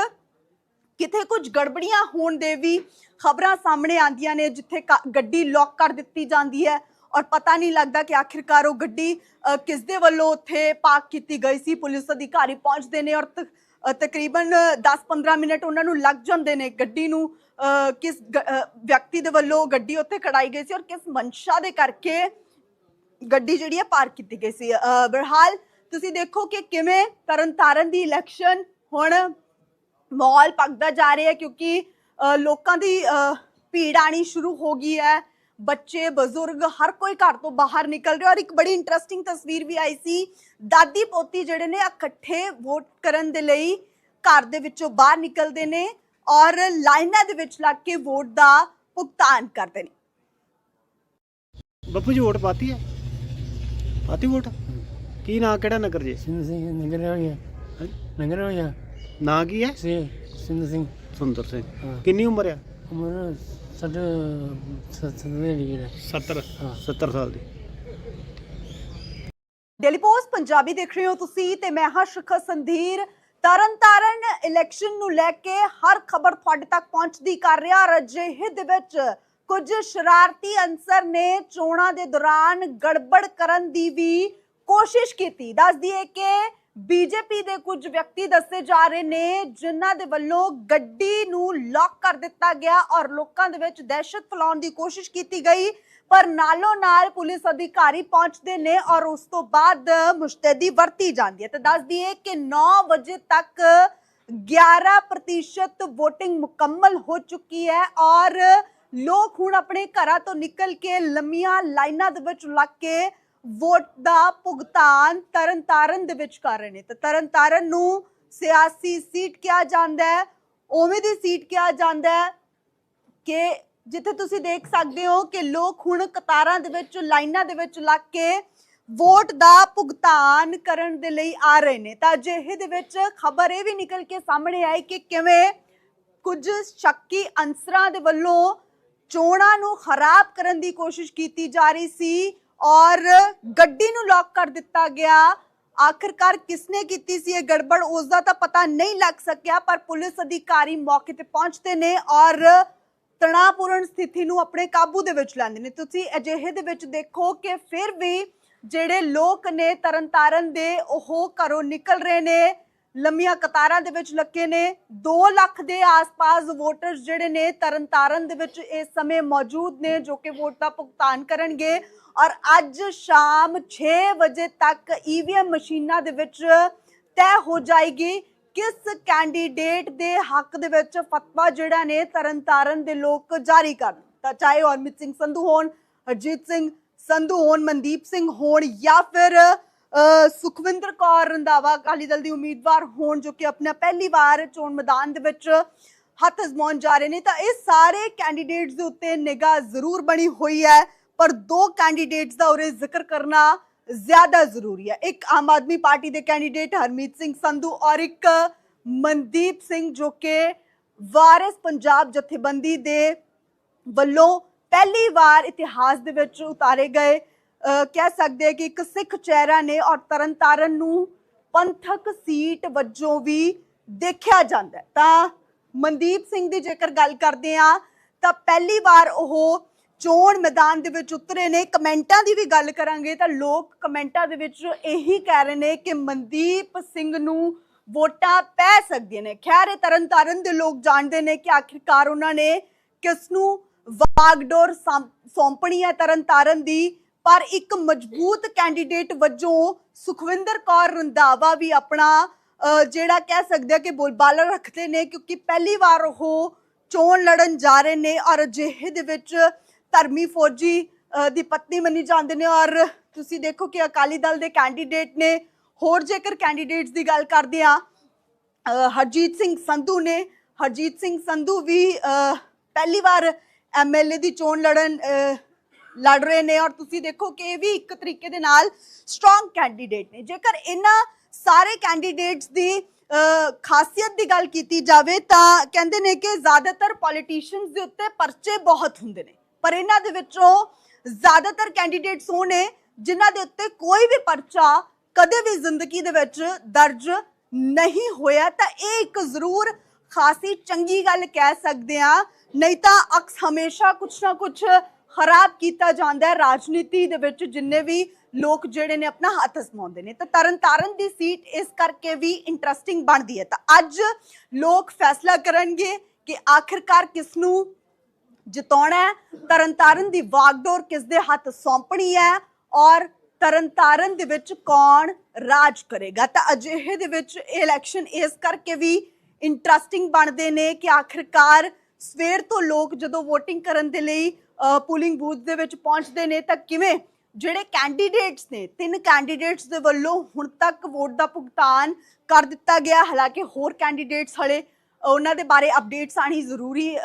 ਕਿਤੇ ਕੁਝ ਗੜਬੜੀਆਂ ਹੋਣ ਦੇ ਵੀ ਖਬਰਾਂ ਸਾਹਮਣੇ ਆਉਂਦੀਆਂ ਨੇ, ਜਿੱਥੇ ਕਾ- ਗੱਡੀ ਲੌਕ ਕਰ ਦਿੱਤੀ ਜਾਂਦੀ ਹੈ। ਔਰ ਪਤਾ ਨਹੀਂ ਲੱਗਦਾ ਕਿ ਆਖਿਰਕਾਰ ਉਹ ਗੱਡੀ ਅ, ਕਿਸ ਦੇ ਵੱਲੋਂ ਉੱਥੇ ਪਾਰਕ ਕੀਤੀ ਗਈ ਸੀ। ਪੁਲਿਸ ਅਧਿਕਾਰੀ ਪਹੁੰਚਦੇ ਨੇ ਔਰ ਤ- ਤਕਰੀਬਨ 10-15 ਮਿੰਟ ਉਹਨਾਂ ਨੂੰ ਲੱਗ ਜਾਂਦੇ ਨੇ ਗੱਡੀ ਨੂੰ ਅ, ਕਿਸ ਵਿਅਕਤੀ ਦੇ ਵੱਲੋਂ ਗੱਡੀ ਉੱਥੇ ਕਢਾਈ ਗਈ ਸੀ ਔਰ ਕਿਸ ਮਨਸ਼ਾ ਦੇ ਕਰਕੇ ਗੱਡੀ ਜਿਹੜੀ ਹੈ ਪਾਰਕ ਕੀਤੀ ਗਈ ਸੀ। ਅ, ਬਹਰਹਾਲ ਤੁਸੀਂ ਦੇਖੋ ਕਿ ਕਿਵੇਂ ਤਰਨਤਾਰਨ ਦੀ ਇਲੈਕਸ਼ਨ ਹੁਣ ਮਾਹੌਲ ਪੱਕਦਾ ਜਾ ਰਿਹਾ ਹੈ ਕਿਉਂਕਿ ਅ, ਲੋਕਾਂ ਦੀ ਅ, ਭੀੜ ਆਣੀ ਸ਼ੁਰੂ ਹੋ ਗਈ ਹੈ। ਬੱਚੇ ਬਜ਼ੁਰਗ ਹਰ ਕੋਈ ਘਰ ਤੋਂ ਬਾਹਰ ਨਿਕਲ ਰਿਹਾ ਔਰ ਇੱਕ ਬੜੀ ਇੰਟਰਸਟਿੰਗ ਤਸਵੀਰ ਵੀ ਆਈ ਸੀ। ਦਾਦੀ ਪੋਤੀ ਜਿਹੜੇ ਨੇ ਇਕੱਠੇ ਵੋਟ ਕਰਨ ਦੇ ਲਈ ਘਰ ਦੇ ਵਿੱਚੋਂ ਬਾਹਰ ਨਿਕਲਦੇ ਨੇ ਔਰ ਲਾਈਨਾਂ ਦੇ ਵਿੱਚ ਲੱਗ ਕੇ ਵੋਟ ਦਾ ਭੁਗਤਾਨ ਕਰਦੇ ਨੇ। ਬੱਪੂ ਜੀ ਵੋਟ ਪਾਤੀ ਹੈ? ਪਾਤੀ ਵੋਟ? ਕੀ ਨਾਂ ਕਿਹੜਾ ਨਗਰ ਜੀ? ਸਿੰਧ ਸਿੰਘ ਨਗਰ ਹੋ ਗਿਆ ਨਗਰ ਹੋ ਗਿਆ ਨਾਂ ਕੀ ਹੈ? ਸੇ ਸਿੰਧ ਸਿੰਘ। ਸੁੰਦਰ ਸਿੰਘ। ਹਾਂ। ਕਿੰਨੀ ਉਮਰ ਆ? ਉਮਰ ਸੱਠ ਸਤਵੇੜੀ ਹੈ। 70 ਹਾਂ। 70 ਸਾਲ ਦੀ। ਡੇਲੀ ਪੋਸਟ ਪੰਜਾਬੀ ਦੇਖ ਰਹੇ ਹੋ ਤੁਸੀਂ ਤੇ ਮੈਂ ਹਾਂ ਸ਼ਿਖਾ ਸੰਧੀਰ। ਤਰਨਤਾਰਨ ਇਲੈਕਸ਼ਨ ਨੂੰ ਲੈ ਕੇ ਹਰ ਖਬਰ ਤੁਹਾਡੇ ਤੱਕ ਪਹੁੰਚਦੀ ਕਰ ਰਿਹਾ। ਔਰ ਅਜਿਹੇ ਦੇ ਵਿੱਚ ਕੁਝ ਸ਼ਰਾਰਤੀ ਅਨਸਰ ਨੇ ਚੋਣਾਂ ਦੇ ਦੌਰਾਨ ਗੜਬੜ ਕਰਨ ਦੀ ਵੀ ਕੋਸ਼ਿਸ਼ ਕੀਤੀ। ਦੱਸ ਦਈਏ ਕਿ ਬੀਜੇਪੀ ਦੇ ਕੁਝ ਵਿਅਕਤੀ ਦੱਸੇ ਜਾ ਰਹੇ ਨੇ, ਜਿਨ੍ਹਾਂ ਦੇ ਵੱਲੋਂ ਗੱਡੀ ਨੂੰ ਲੌਕ ਕਰ ਦਿੱਤਾ ਗਿਆ ਔਰ ਲੋਕਾਂ ਦੇ ਵਿੱਚ ਦਹਿਸ਼ਤ ਫੈਲਾਉਣ ਦੀ ਕੋਸ਼ਿਸ਼ ਕੀਤੀ ਗਈ। ਪਰ ਨਾਲੋਂ ਨਾਲ ਪੁਲਿਸ ਅਧਿਕਾਰੀ ਪਹੁੰਚਦੇ ਨੇ ਔਰ ਉਸ ਤੋਂ ਬਾਅਦ ਮੁਸ਼ਤੈਦੀ ਵਰਤੀ ਜਾਂਦੀ ਹੈ। ਤੇ ਦੱਸ ਦਈਏ ਕਿ 9 ਵਜੇ ਤੱਕ 11% VOTING ਮੁਕੰਮਲ ਹੋ ਚੁੱਕੀ ਹੈ ਔਰ ਲੋਕ ਹੁਣ ਆਪਣੇ ਘਰਾਂ ਤੋਂ ਨਿਕਲ ਕੇ ਲੰਮੀਆਂ ਲਾਈਨਾਂ ਦੇ ਵਿੱਚ ਲੱਗ ਕੇ ਵੋਟ ਦਾ ਭੁਗਤਾਨ ਤਰਨਤਾਰਨ ਦੇ ਵਿੱਚ ਕਰ ਰਹੇ ਨੇ। ਤਾਂ ਤਰਨਤਾਰਨ ਨੂੰ ਸਿਆਸੀ ਸੀਟ ਕਿਹਾ ਜਾਂਦਾ ਹੈ। ਉਵੇਂ ਦੀ ਸੀਟ ਕਿਹਾ ਜਾਂਦਾ ਹੈ ਕਿ ਜਿੱਥੇ ਤੁਸੀਂ ਦੇਖ ਸਕਦੇ ਹੋ ਕਿ ਲੋਕ ਹੁਣ ਕਤਾਰਾਂ ਦੇ ਵਿੱਚ, ਲਾਈਨਾਂ ਦੇ ਵਿੱਚ ਲੱਗ ਕੇ ਵੋਟ ਦਾ ਭੁਗਤਾਨ ਕਰਨ ਦੇ ਲਈ ਆ ਰਹੇ ਨੇ। ਤਾਂ ਅਜਿਹੇ ਦੇ ਵਿੱਚ ਖਬਰ ਇਹ ਵੀ ਨਿਕਲ ਕੇ ਸਾਹਮਣੇ ਆਈ ਕਿ ਕਿਵੇਂ ਕੁਝ ਸ਼ੱਕੀ ਅੰਸਰਾਂ ਦੇ ਵੱਲੋਂ ਚੋਣਾਂ ਨੂੰ ਖਰਾਬ ਕਰਨ ਦੀ ਕੋਸ਼ਿਸ਼ ਕੀਤੀ ਜਾ ਰਹੀ ਸੀ। ਔਰ ਗੱਡੀ ਨੂੰ ਲੌਕ ਕਰ ਦਿੱਤਾ ਗਿਆ। ਆਖਰਕਾਰ ਕਿਸਨੇ ਕੀਤੀ ਸੀ ਇਹ ਗੜਬੜ ਉਸ ਦਾ ਤਾਂ ਪਤਾ ਨਹੀਂ ਲੱਗ ਸਕਿਆ, ਪਰ ਪੁਲਿਸ ਅਧਿਕਾਰੀ ਮੌਕੇ ਤੇ ਪਹੁੰਚਦੇ ਨੇ ਔਰ ਤਣਾਅਪੂਰਨ ਸਥਿਤੀ ਨੂੰ ਆਪਣੇ ਕਾਬੂ ਦੇ ਵਿੱਚ ਲੈਂਦੇ ਨੇ। ਤੁਸੀਂ ਅਜਿਹੇ ਦੇ ਵਿੱਚ ਦੇਖੋ ਕਿ ਫਿਰ ਵੀ ਜਿਹੜੇ ਲੋਕ ਨੇ ਤਰਨਤਾਰਨ ਦੇ, ਉਹ ਘਰੋਂ ਨਿਕਲ ਰਹੇ ਨੇ। ਲੰਮੀਆਂ ਕਤਾਰਾਂ ਦੇ ਵਿੱਚ ਲੱਗੇ ਨੇ। 2 ਲੱਖ ਦੇ ਆਸ-ਪਾਸ ਵੋਟਰਸ ਜਿਹੜੇ ਨੇ ਤਰਨਤਾਰਨ ਦੇ ਵਿੱਚ ਇਸ ਸਮੇਂ ਮੌਜੂਦ ਨੇ, ਜੋ ਕਿ ਵੋਟ ਦਾ ਭੁਗਤਾਨ ਕਰਨਗੇ। ਔਰ ਅੱਜ ਸ਼ਾਮ 6 ਵਜੇ ਤੱਕ ਈਵੀਐਮ ਮਸ਼ੀਨਾਂ ਦੇ ਵਿੱਚ ਤੈਅ ਹੋ ਜਾਏਗੀ ਕਿਸ ਕੈਂਡੀਡੇਟ ਦੇ ਹੱਕ ਦੇ ਵਿੱਚ ਫਤਵਾ ਜਿਹੜਾ ਨੇ ਤਰਨਤਾਰਨ ਦੇ ਲੋਕ ਜਾਰੀ ਕਰਨ। ਤਾਂ ਚਾਹੇ ਉਹ ਅਮਿਤ ਸਿੰਘ ਸੰਧੂ ਹੋਣ, ਹਰਜੀਤ ਸਿੰਘ ਸੰਧੂ ਹੋਣ, ਮਨਦੀਪ ਸਿੰਘ ਹੋਣ ਜਾਂ ਫਿਰ ਸੁਖਵਿੰਦਰ ਕੌਰ ਰੰਧਾਵਾ ਅਕਾਲੀ ਦਲ ਦੀ ਉਮੀਦਵਾਰ ਹੋਣ ਜੋ ਕਿ ਆਪਣਾ ਪਹਿਲੀ ਵਾਰ ਚੋਣ ਮੈਦਾਨ ਦੇ ਵਿੱਚ ਹੱਥ ਅਜ਼ਮਾਉਣ ਜਾ ਰਹੇ ਨੇ, ਤਾਂ ਇਹ ਸਾਰੇ ਕੈਂਡੀਡੇਟਸ ਦੇ ਉੱਤੇ ਨਿਗਾਹ ਜ਼ਰੂਰ ਬਣੀ ਹੋਈ ਹੈ, ਪਰ ਦੋ ਕੈਂਡੀਡੇਟਸ ਦਾ ਉਰੇ ਜ਼ਿਕਰ ਕਰਨਾ ਜ਼ਿਆਦਾ ਜ਼ਰੂਰੀ ਹੈ। ਇੱਕ ਆਮ ਆਦਮੀ ਪਾਰਟੀ ਦੇ ਕੈਂਡੀਡੇਟ ਹਰਮੀਤ ਸਿੰਘ ਸੰਧੂ ਔਰ ਇੱਕ ਮਨਦੀਪ ਸਿੰਘ ਜੋ ਕਿ ਵਾਰਿਸ ਪੰਜਾਬ ਜਥੇਬੰਦੀ ਦੇ ਵੱਲੋਂ ਪਹਿਲੀ ਵਾਰ ਇਤਿਹਾਸ ਦੇ ਵਿੱਚ ਉਤਾਰੇ ਗਏ। ਕਹਿ ਸਕਦੇ ਕਿ ਇੱਕ ਸਿੱਖ ਚਿਹਰਾ ਨੇ ਔਰ ਤਰਨਤਾਰਨ ਨੂੰ ਪੰਥਕ ਸੀਟ ਵਜੋਂ ਵੀ ਦੇਖਿਆ ਜਾਂਦਾ ਤਾਂ ਮਨਦੀਪ ਸਿੰਘ ਦੀ ਜੇਕਰ ਗੱਲ ਕਰਦੇ ਆ ਤਾਂ ਪਹਿਲੀ ਵਾਰ ਉਹ ਚੋਣ ਮੈਦਾਨ ਦੇ ਵਿੱਚ ਉਤਰੇ ਨੇ। ਕਮੈਂਟਾਂ ਦੀ ਵੀ ਗੱਲ ਕਰਾਂਗੇ ਤਾਂ ਲੋਕ ਕਮੈਂਟਾਂ ਦੇ ਵਿੱਚ ਇਹੀ ਕਹਿ ਰਹੇ ਨੇ ਕਿ ਮਨਦੀਪ ਸਿੰਘ ਨੂੰ ਵੋਟਾਂ ਪੈ ਸਕਦੀਆਂ ਨੇ। ਖੈਰ, ਇਹ ਤਰਨਤਾਰਨ ਦੇ ਲੋਕ ਜਾਣਦੇ ਨੇ ਕਿ ਆਖਿਰਕਾਰ ਉਹਨਾਂ ਨੇ ਕਿਸ ਨੂੰ ਵਾਗਡੋਰ ਸੌਂ- ਸੌਂਪਣੀ ਹੈ ਤਰਨਤਾਰਨ ਦੀ। ਪਰ ਇੱਕ ਮਜ਼ਬੂਤ ਕੈਂਡੀਡੇਟ ਵਜੋਂ ਸੁਖਵਿੰਦਰ ਕੌਰ ਰੰਧਾਵਾ ਵੀ ਆਪਣਾ ਜਿਹੜਾ ਕਹਿ ਸਕਦੇ ਆ ਕਿ ਬੋਲਬਾਲਾ ਰੱਖਦੇ ਨੇ ਕਿਉਂਕਿ ਪਹਿਲੀ ਵਾਰ ਉਹ ਚੋਣ ਲੜਨ ਜਾ ਰਹੇ ਨੇ ਔਰ ਅਜਿਹੇ ਦੇ ਵਿੱਚ ਧਰਮੀ ਫੌਜੀ ਦੀ ਪਤਨੀ ਮੰਨੀ ਜਾਂਦੇ ਨੇ ਔਰ ਤੁਸੀਂ ਦੇਖੋ ਕਿ ਅਕਾਲੀ ਦਲ ਦੇ ਕੈਂਡੀਡੇਟ ਨੇ, ਹੋਰ ਜੇਕਰ ਕੈਂਡੀਡੇਟਸ ਦੀ ਗੱਲ ਕਰਦੇ ਆ ਹਰਜੀਤ ਸਿੰਘ ਸੰਧੂ ਨੇ, ਹਰਜੀਤ ਸਿੰਘ ਸੰਧੂ ਵੀ ਪਹਿਲੀ ਵਾਰ ਐਮਐਲਏ ਦੀ ਚੋਣ ਲੜਨ ਲੜ ਰਹੇ ਨੇ ਔਰ ਤੁਸੀਂ ਦੇਖੋ ਕਿ ਇਹ ਵੀ ਇੱਕ ਤਰੀਕੇ ਦੇ ਨਾਲ ਸਟਰੋਂਗ ਕੈਂਡੀਡੇਟ ਨੇ। ਜੇਕਰ ਇਹਨਾਂ ਸਾਰੇ ਕੈਂਡੀਡੇਟਸ ਦੀ ਖਾਸੀਅਤ ਦੀ ਗੱਲ ਕੀਤੀ ਜਾਵੇ ਤਾਂ ਕਹਿੰਦੇ ਨੇ ਕਿ ਜ਼ਿਆਦਾਤਰ ਪੋਲੀਟੀਸ਼ੀਅਨਸ ਦੇ ਉੱਤੇ ਪਰਚੇ ਬਹੁਤ ਹੁੰਦੇ ਨੇ। ਪਰ ਇਹਨਾਂ ਦੇ ਵਿੱਚੋਂ ਜ਼ਿਆਦਾਤਰ ਕੈਂਡੀਡੇਟਸ ਉਹ ਨੇ ਜਿਨ੍ਹਾਂ ਦੇ ਉੱਤੇ ਕੋਈ ਵੀ ਪਰਚਾ ਕਦੇ ਵੀ ਜ਼ਿੰਦਗੀ ਦੇ ਵਿੱਚ ਦਰਜ ਨਹੀਂ ਹੋਇਆ। ਤਾਂ ਇਹ ਇੱਕ ਜ਼ਰੂਰ ਖਾਸੀ ਚੰਗੀ ਗੱਲ ਕਹਿ ਸਕਦੇ ਆ ਨਹੀਂ ਤਾਂ ਅਕਸ ਹਮੇਸ਼ਾ ਕੁਛ ਨਾ ਕੁਛ ਖਰਾਬ ਕੀਤਾ ਜਾਂਦਾ ਹੈ ਰਾਜਨੀਤੀ ਦੇ ਵਿੱਚ, ਜਿੰਨੇ ਵੀ ਲੋਕ ਜਿਹੜੇ ਨੇ ਆਪਣਾ ਹੱਥ ਅਜ਼ਮਾਉਂਦੇ ਨੇ। ਤਾਂ ਤਰਨਤਾਰਨ ਦੀ ਸੀਟ ਇਸ ਕਰਕੇ ਵੀ ਇੰਟਰਸਟਿੰਗ ਬਣਦੀ ਹੈ। ਤਾਂ ਅੱਜ ਲੋਕ ਫੈਸਲਾ ਕਰਨਗੇ ਕਿ ਆਖਿਰਕਾਰ ਕਿਸ ਨੂੰ ਜਿਤਾਉਣਾ ਹੈ। ਤਰਨਤਾਰਨ ਦੀ ਵਾਗਡੋਰ ਕਿਸ ਦੇ ਹੱਥ ਸੌਂਪਣੀ ਹੈ ਔਰ ਤਰਨਤਾਰਨ ਦੇ ਵਿੱਚ ਕੌਣ ਰਾਜ ਕਰੇਗਾ। ਤਾਂ ਅਜਿਹੇ ਦੇ ਵਿੱਚ ਇਹ ਇਲੈਕਸ਼ਨ ਇਸ ਕਰਕੇ ਵੀ ਇੰਟਰਸਟਿੰਗ ਬਣਦੇ ਨੇ ਕਿ ਆਖਿਰਕਾਰ ਸਵੇਰ ਤੋਂ ਲੋਕ ਜਦੋਂ VOTING ਕਰਨ ਦੇ ਲਈ ਪੂਲਿੰਗ ਬੂਥ ਦੇ ਵਿੱਚ ਪਹੁੰਚਦੇ ਨੇ ਤਾਂ ਕਿਵੇਂ? ਜਿਹੜੇ ਕੈਂਡੀਡੇਟਸ ਨੇ ਤਿੰਨ ਕੈਂਡੀਡੇਟਸ ਦੇ ਵੱਲੋਂ ਹੁਣ ਤੱਕ ਵੋਟ ਦਾ ਭੁਗਤਾਨ ਕਰ ਦਿੱਤਾ ਗਿਆ। ਹਾਲਾਂਕਿ ਹੋਰ ਕੈਂਡੀਡੇਟਸ ਹਲੇ ਉਹਨਾਂ ਦੇ ਬਾਰੇ ਅਪਡੇਟਸ ਆਣੀ ਜ਼ਰੂਰੀ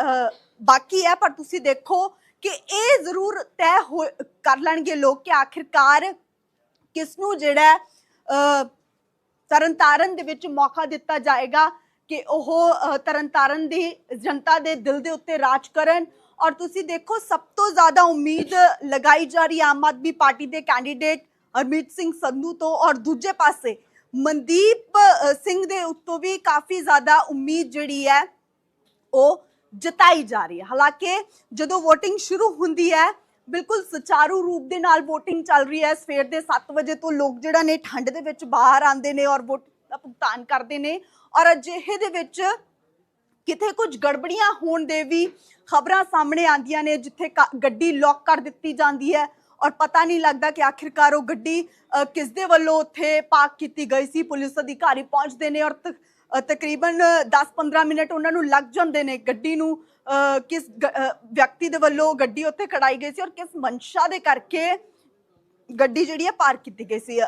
ਬਾਕੀ ਹੈ ਪਰ ਤੁਸੀਂ ਦੇਖੋ ਕਿ ਇਹ ਜ਼ਰੂਰ ਤੈਅ ਹੋ- ਕਰ ਲੈਣਗੇ ਲੋਕ ਕਿ ਆਖਿਰਕਾਰ ਕਿਸ ਨੂੰ ਜਿਹੜਾ ਅਹ, ਤਰਨਤਾਰਨ ਦੇ ਵਿੱਚ ਮੌਕਾ ਦਿੱਤਾ ਜਾਏਗਾ ਕਿ ਉਹ ਤਰਨਤਾਰਨ ਦੀ ਜਨਤਾ ਦੇ ਦਿਲ ਦੇ ਉੱਤੇ ਰਾਜ ਕਰਨ। ਔਰ ਤੁਸੀਂ ਦੇਖੋ, ਸਭ ਤੋਂ ਜ਼ਿਆਦਾ ਉਮੀਦ ਲਗਾਈ ਜਾ ਰਹੀ ਹੈ ਆਮ ਆਦਮੀ ਪਾਰਟੀ ਦੇ ਕੈਂਡੀਡੇਟ ਹਰਮੀਤ ਸਿੰਘ ਸੰਧੂ ਤੋਂ ਔਰ ਦੂਜੇ ਪਾਸੇ ਮਨਦੀਪ ਸਿੰਘ ਦੇ ਉੱਤੋਂ ਵੀ ਕਾਫੀ ਜ਼ਿਆਦਾ ਉਮੀਦ ਜਿਹੜੀ ਹੈ, ਉਹ ਜਤਾਈ ਜਾ ਰਹੀ ਹੈ। ਹਾਲਾਂਕਿ ਜਦੋਂ VOTING ਸ਼ੁਰੂ ਹੁੰਦੀ ਹੈ, ਬਿਲਕੁਲ ਸੁਚਾਰੂ ਰੂਪ ਦੇ ਨਾਲ VOTING ਚੱਲ ਰਹੀ ਹੈ। ਸਵੇਰ ਦੇ 7 ਵਜੇ ਤੋਂ ਲੋਕ ਜਿਹੜਾ ਨੇ ਠੰਡ ਦੇ ਵਿੱਚ ਬਾਹਰ ਆਉਂਦੇ ਨੇ ਔਰ ਵੋਟ ਦਾ ਭੁਗਤਾਨ ਕਰਦੇ ਨੇ ਔਰ ਅਜਿਹੇ ਦੇ ਵਿੱਚ ਕਿਤੇ ਕੁਝ ਗੜਬੜੀਆਂ ਹੋਣ ਦੇ ਵੀ ਖਬਰਾਂ ਸਾਹਮਣੇ ਆਉਂਦੀਆਂ ਨੇ ਜਿੱਥੇ ਕ- ਗੱਡੀ ਲੌਕ ਕਰ ਦਿੱਤੀ ਜਾਂਦੀ ਹੈ ਔਰ ਪਤਾ ਨਹੀਂ ਲੱਗਦਾ ਕਿ ਆਖਿਰਕਾਰ ਉਹ ਗੱਡੀ ਅ, ਕਿਸ ਦੇ ਵੱਲੋਂ ਉੱਥੇ ਪਾਰਕ ਕੀਤੀ ਗਈ ਸੀ। ਪੁਲਿਸ ਅਧਿਕਾਰੀ ਪਹੁੰਚਦੇ ਨੇ ਔਰ ਤਕ- ਤਕਰੀਬਨ 10-15 ਮਿੰਟ ਉਹਨਾਂ ਨੂੰ ਲੱਗ ਜਾਂਦੇ ਨੇ ਗੱਡੀ ਨੂੰ ਅ, ਕਿਸ ਵਿਅਕਤੀ ਦੇ ਵੱਲੋਂ ਗੱਡੀ ਉੱਥੇ ਖੜਾਈ ਗਈ ਸੀ ਔਰ ਕਿਸ ਮਨਸ਼ਾ ਦੇ ਕਰਕੇ ਗੱਡੀ ਜਿਹੜੀ ਹੈ ਪਾਰਕ ਕੀਤੀ ਗਈ ਸੀ।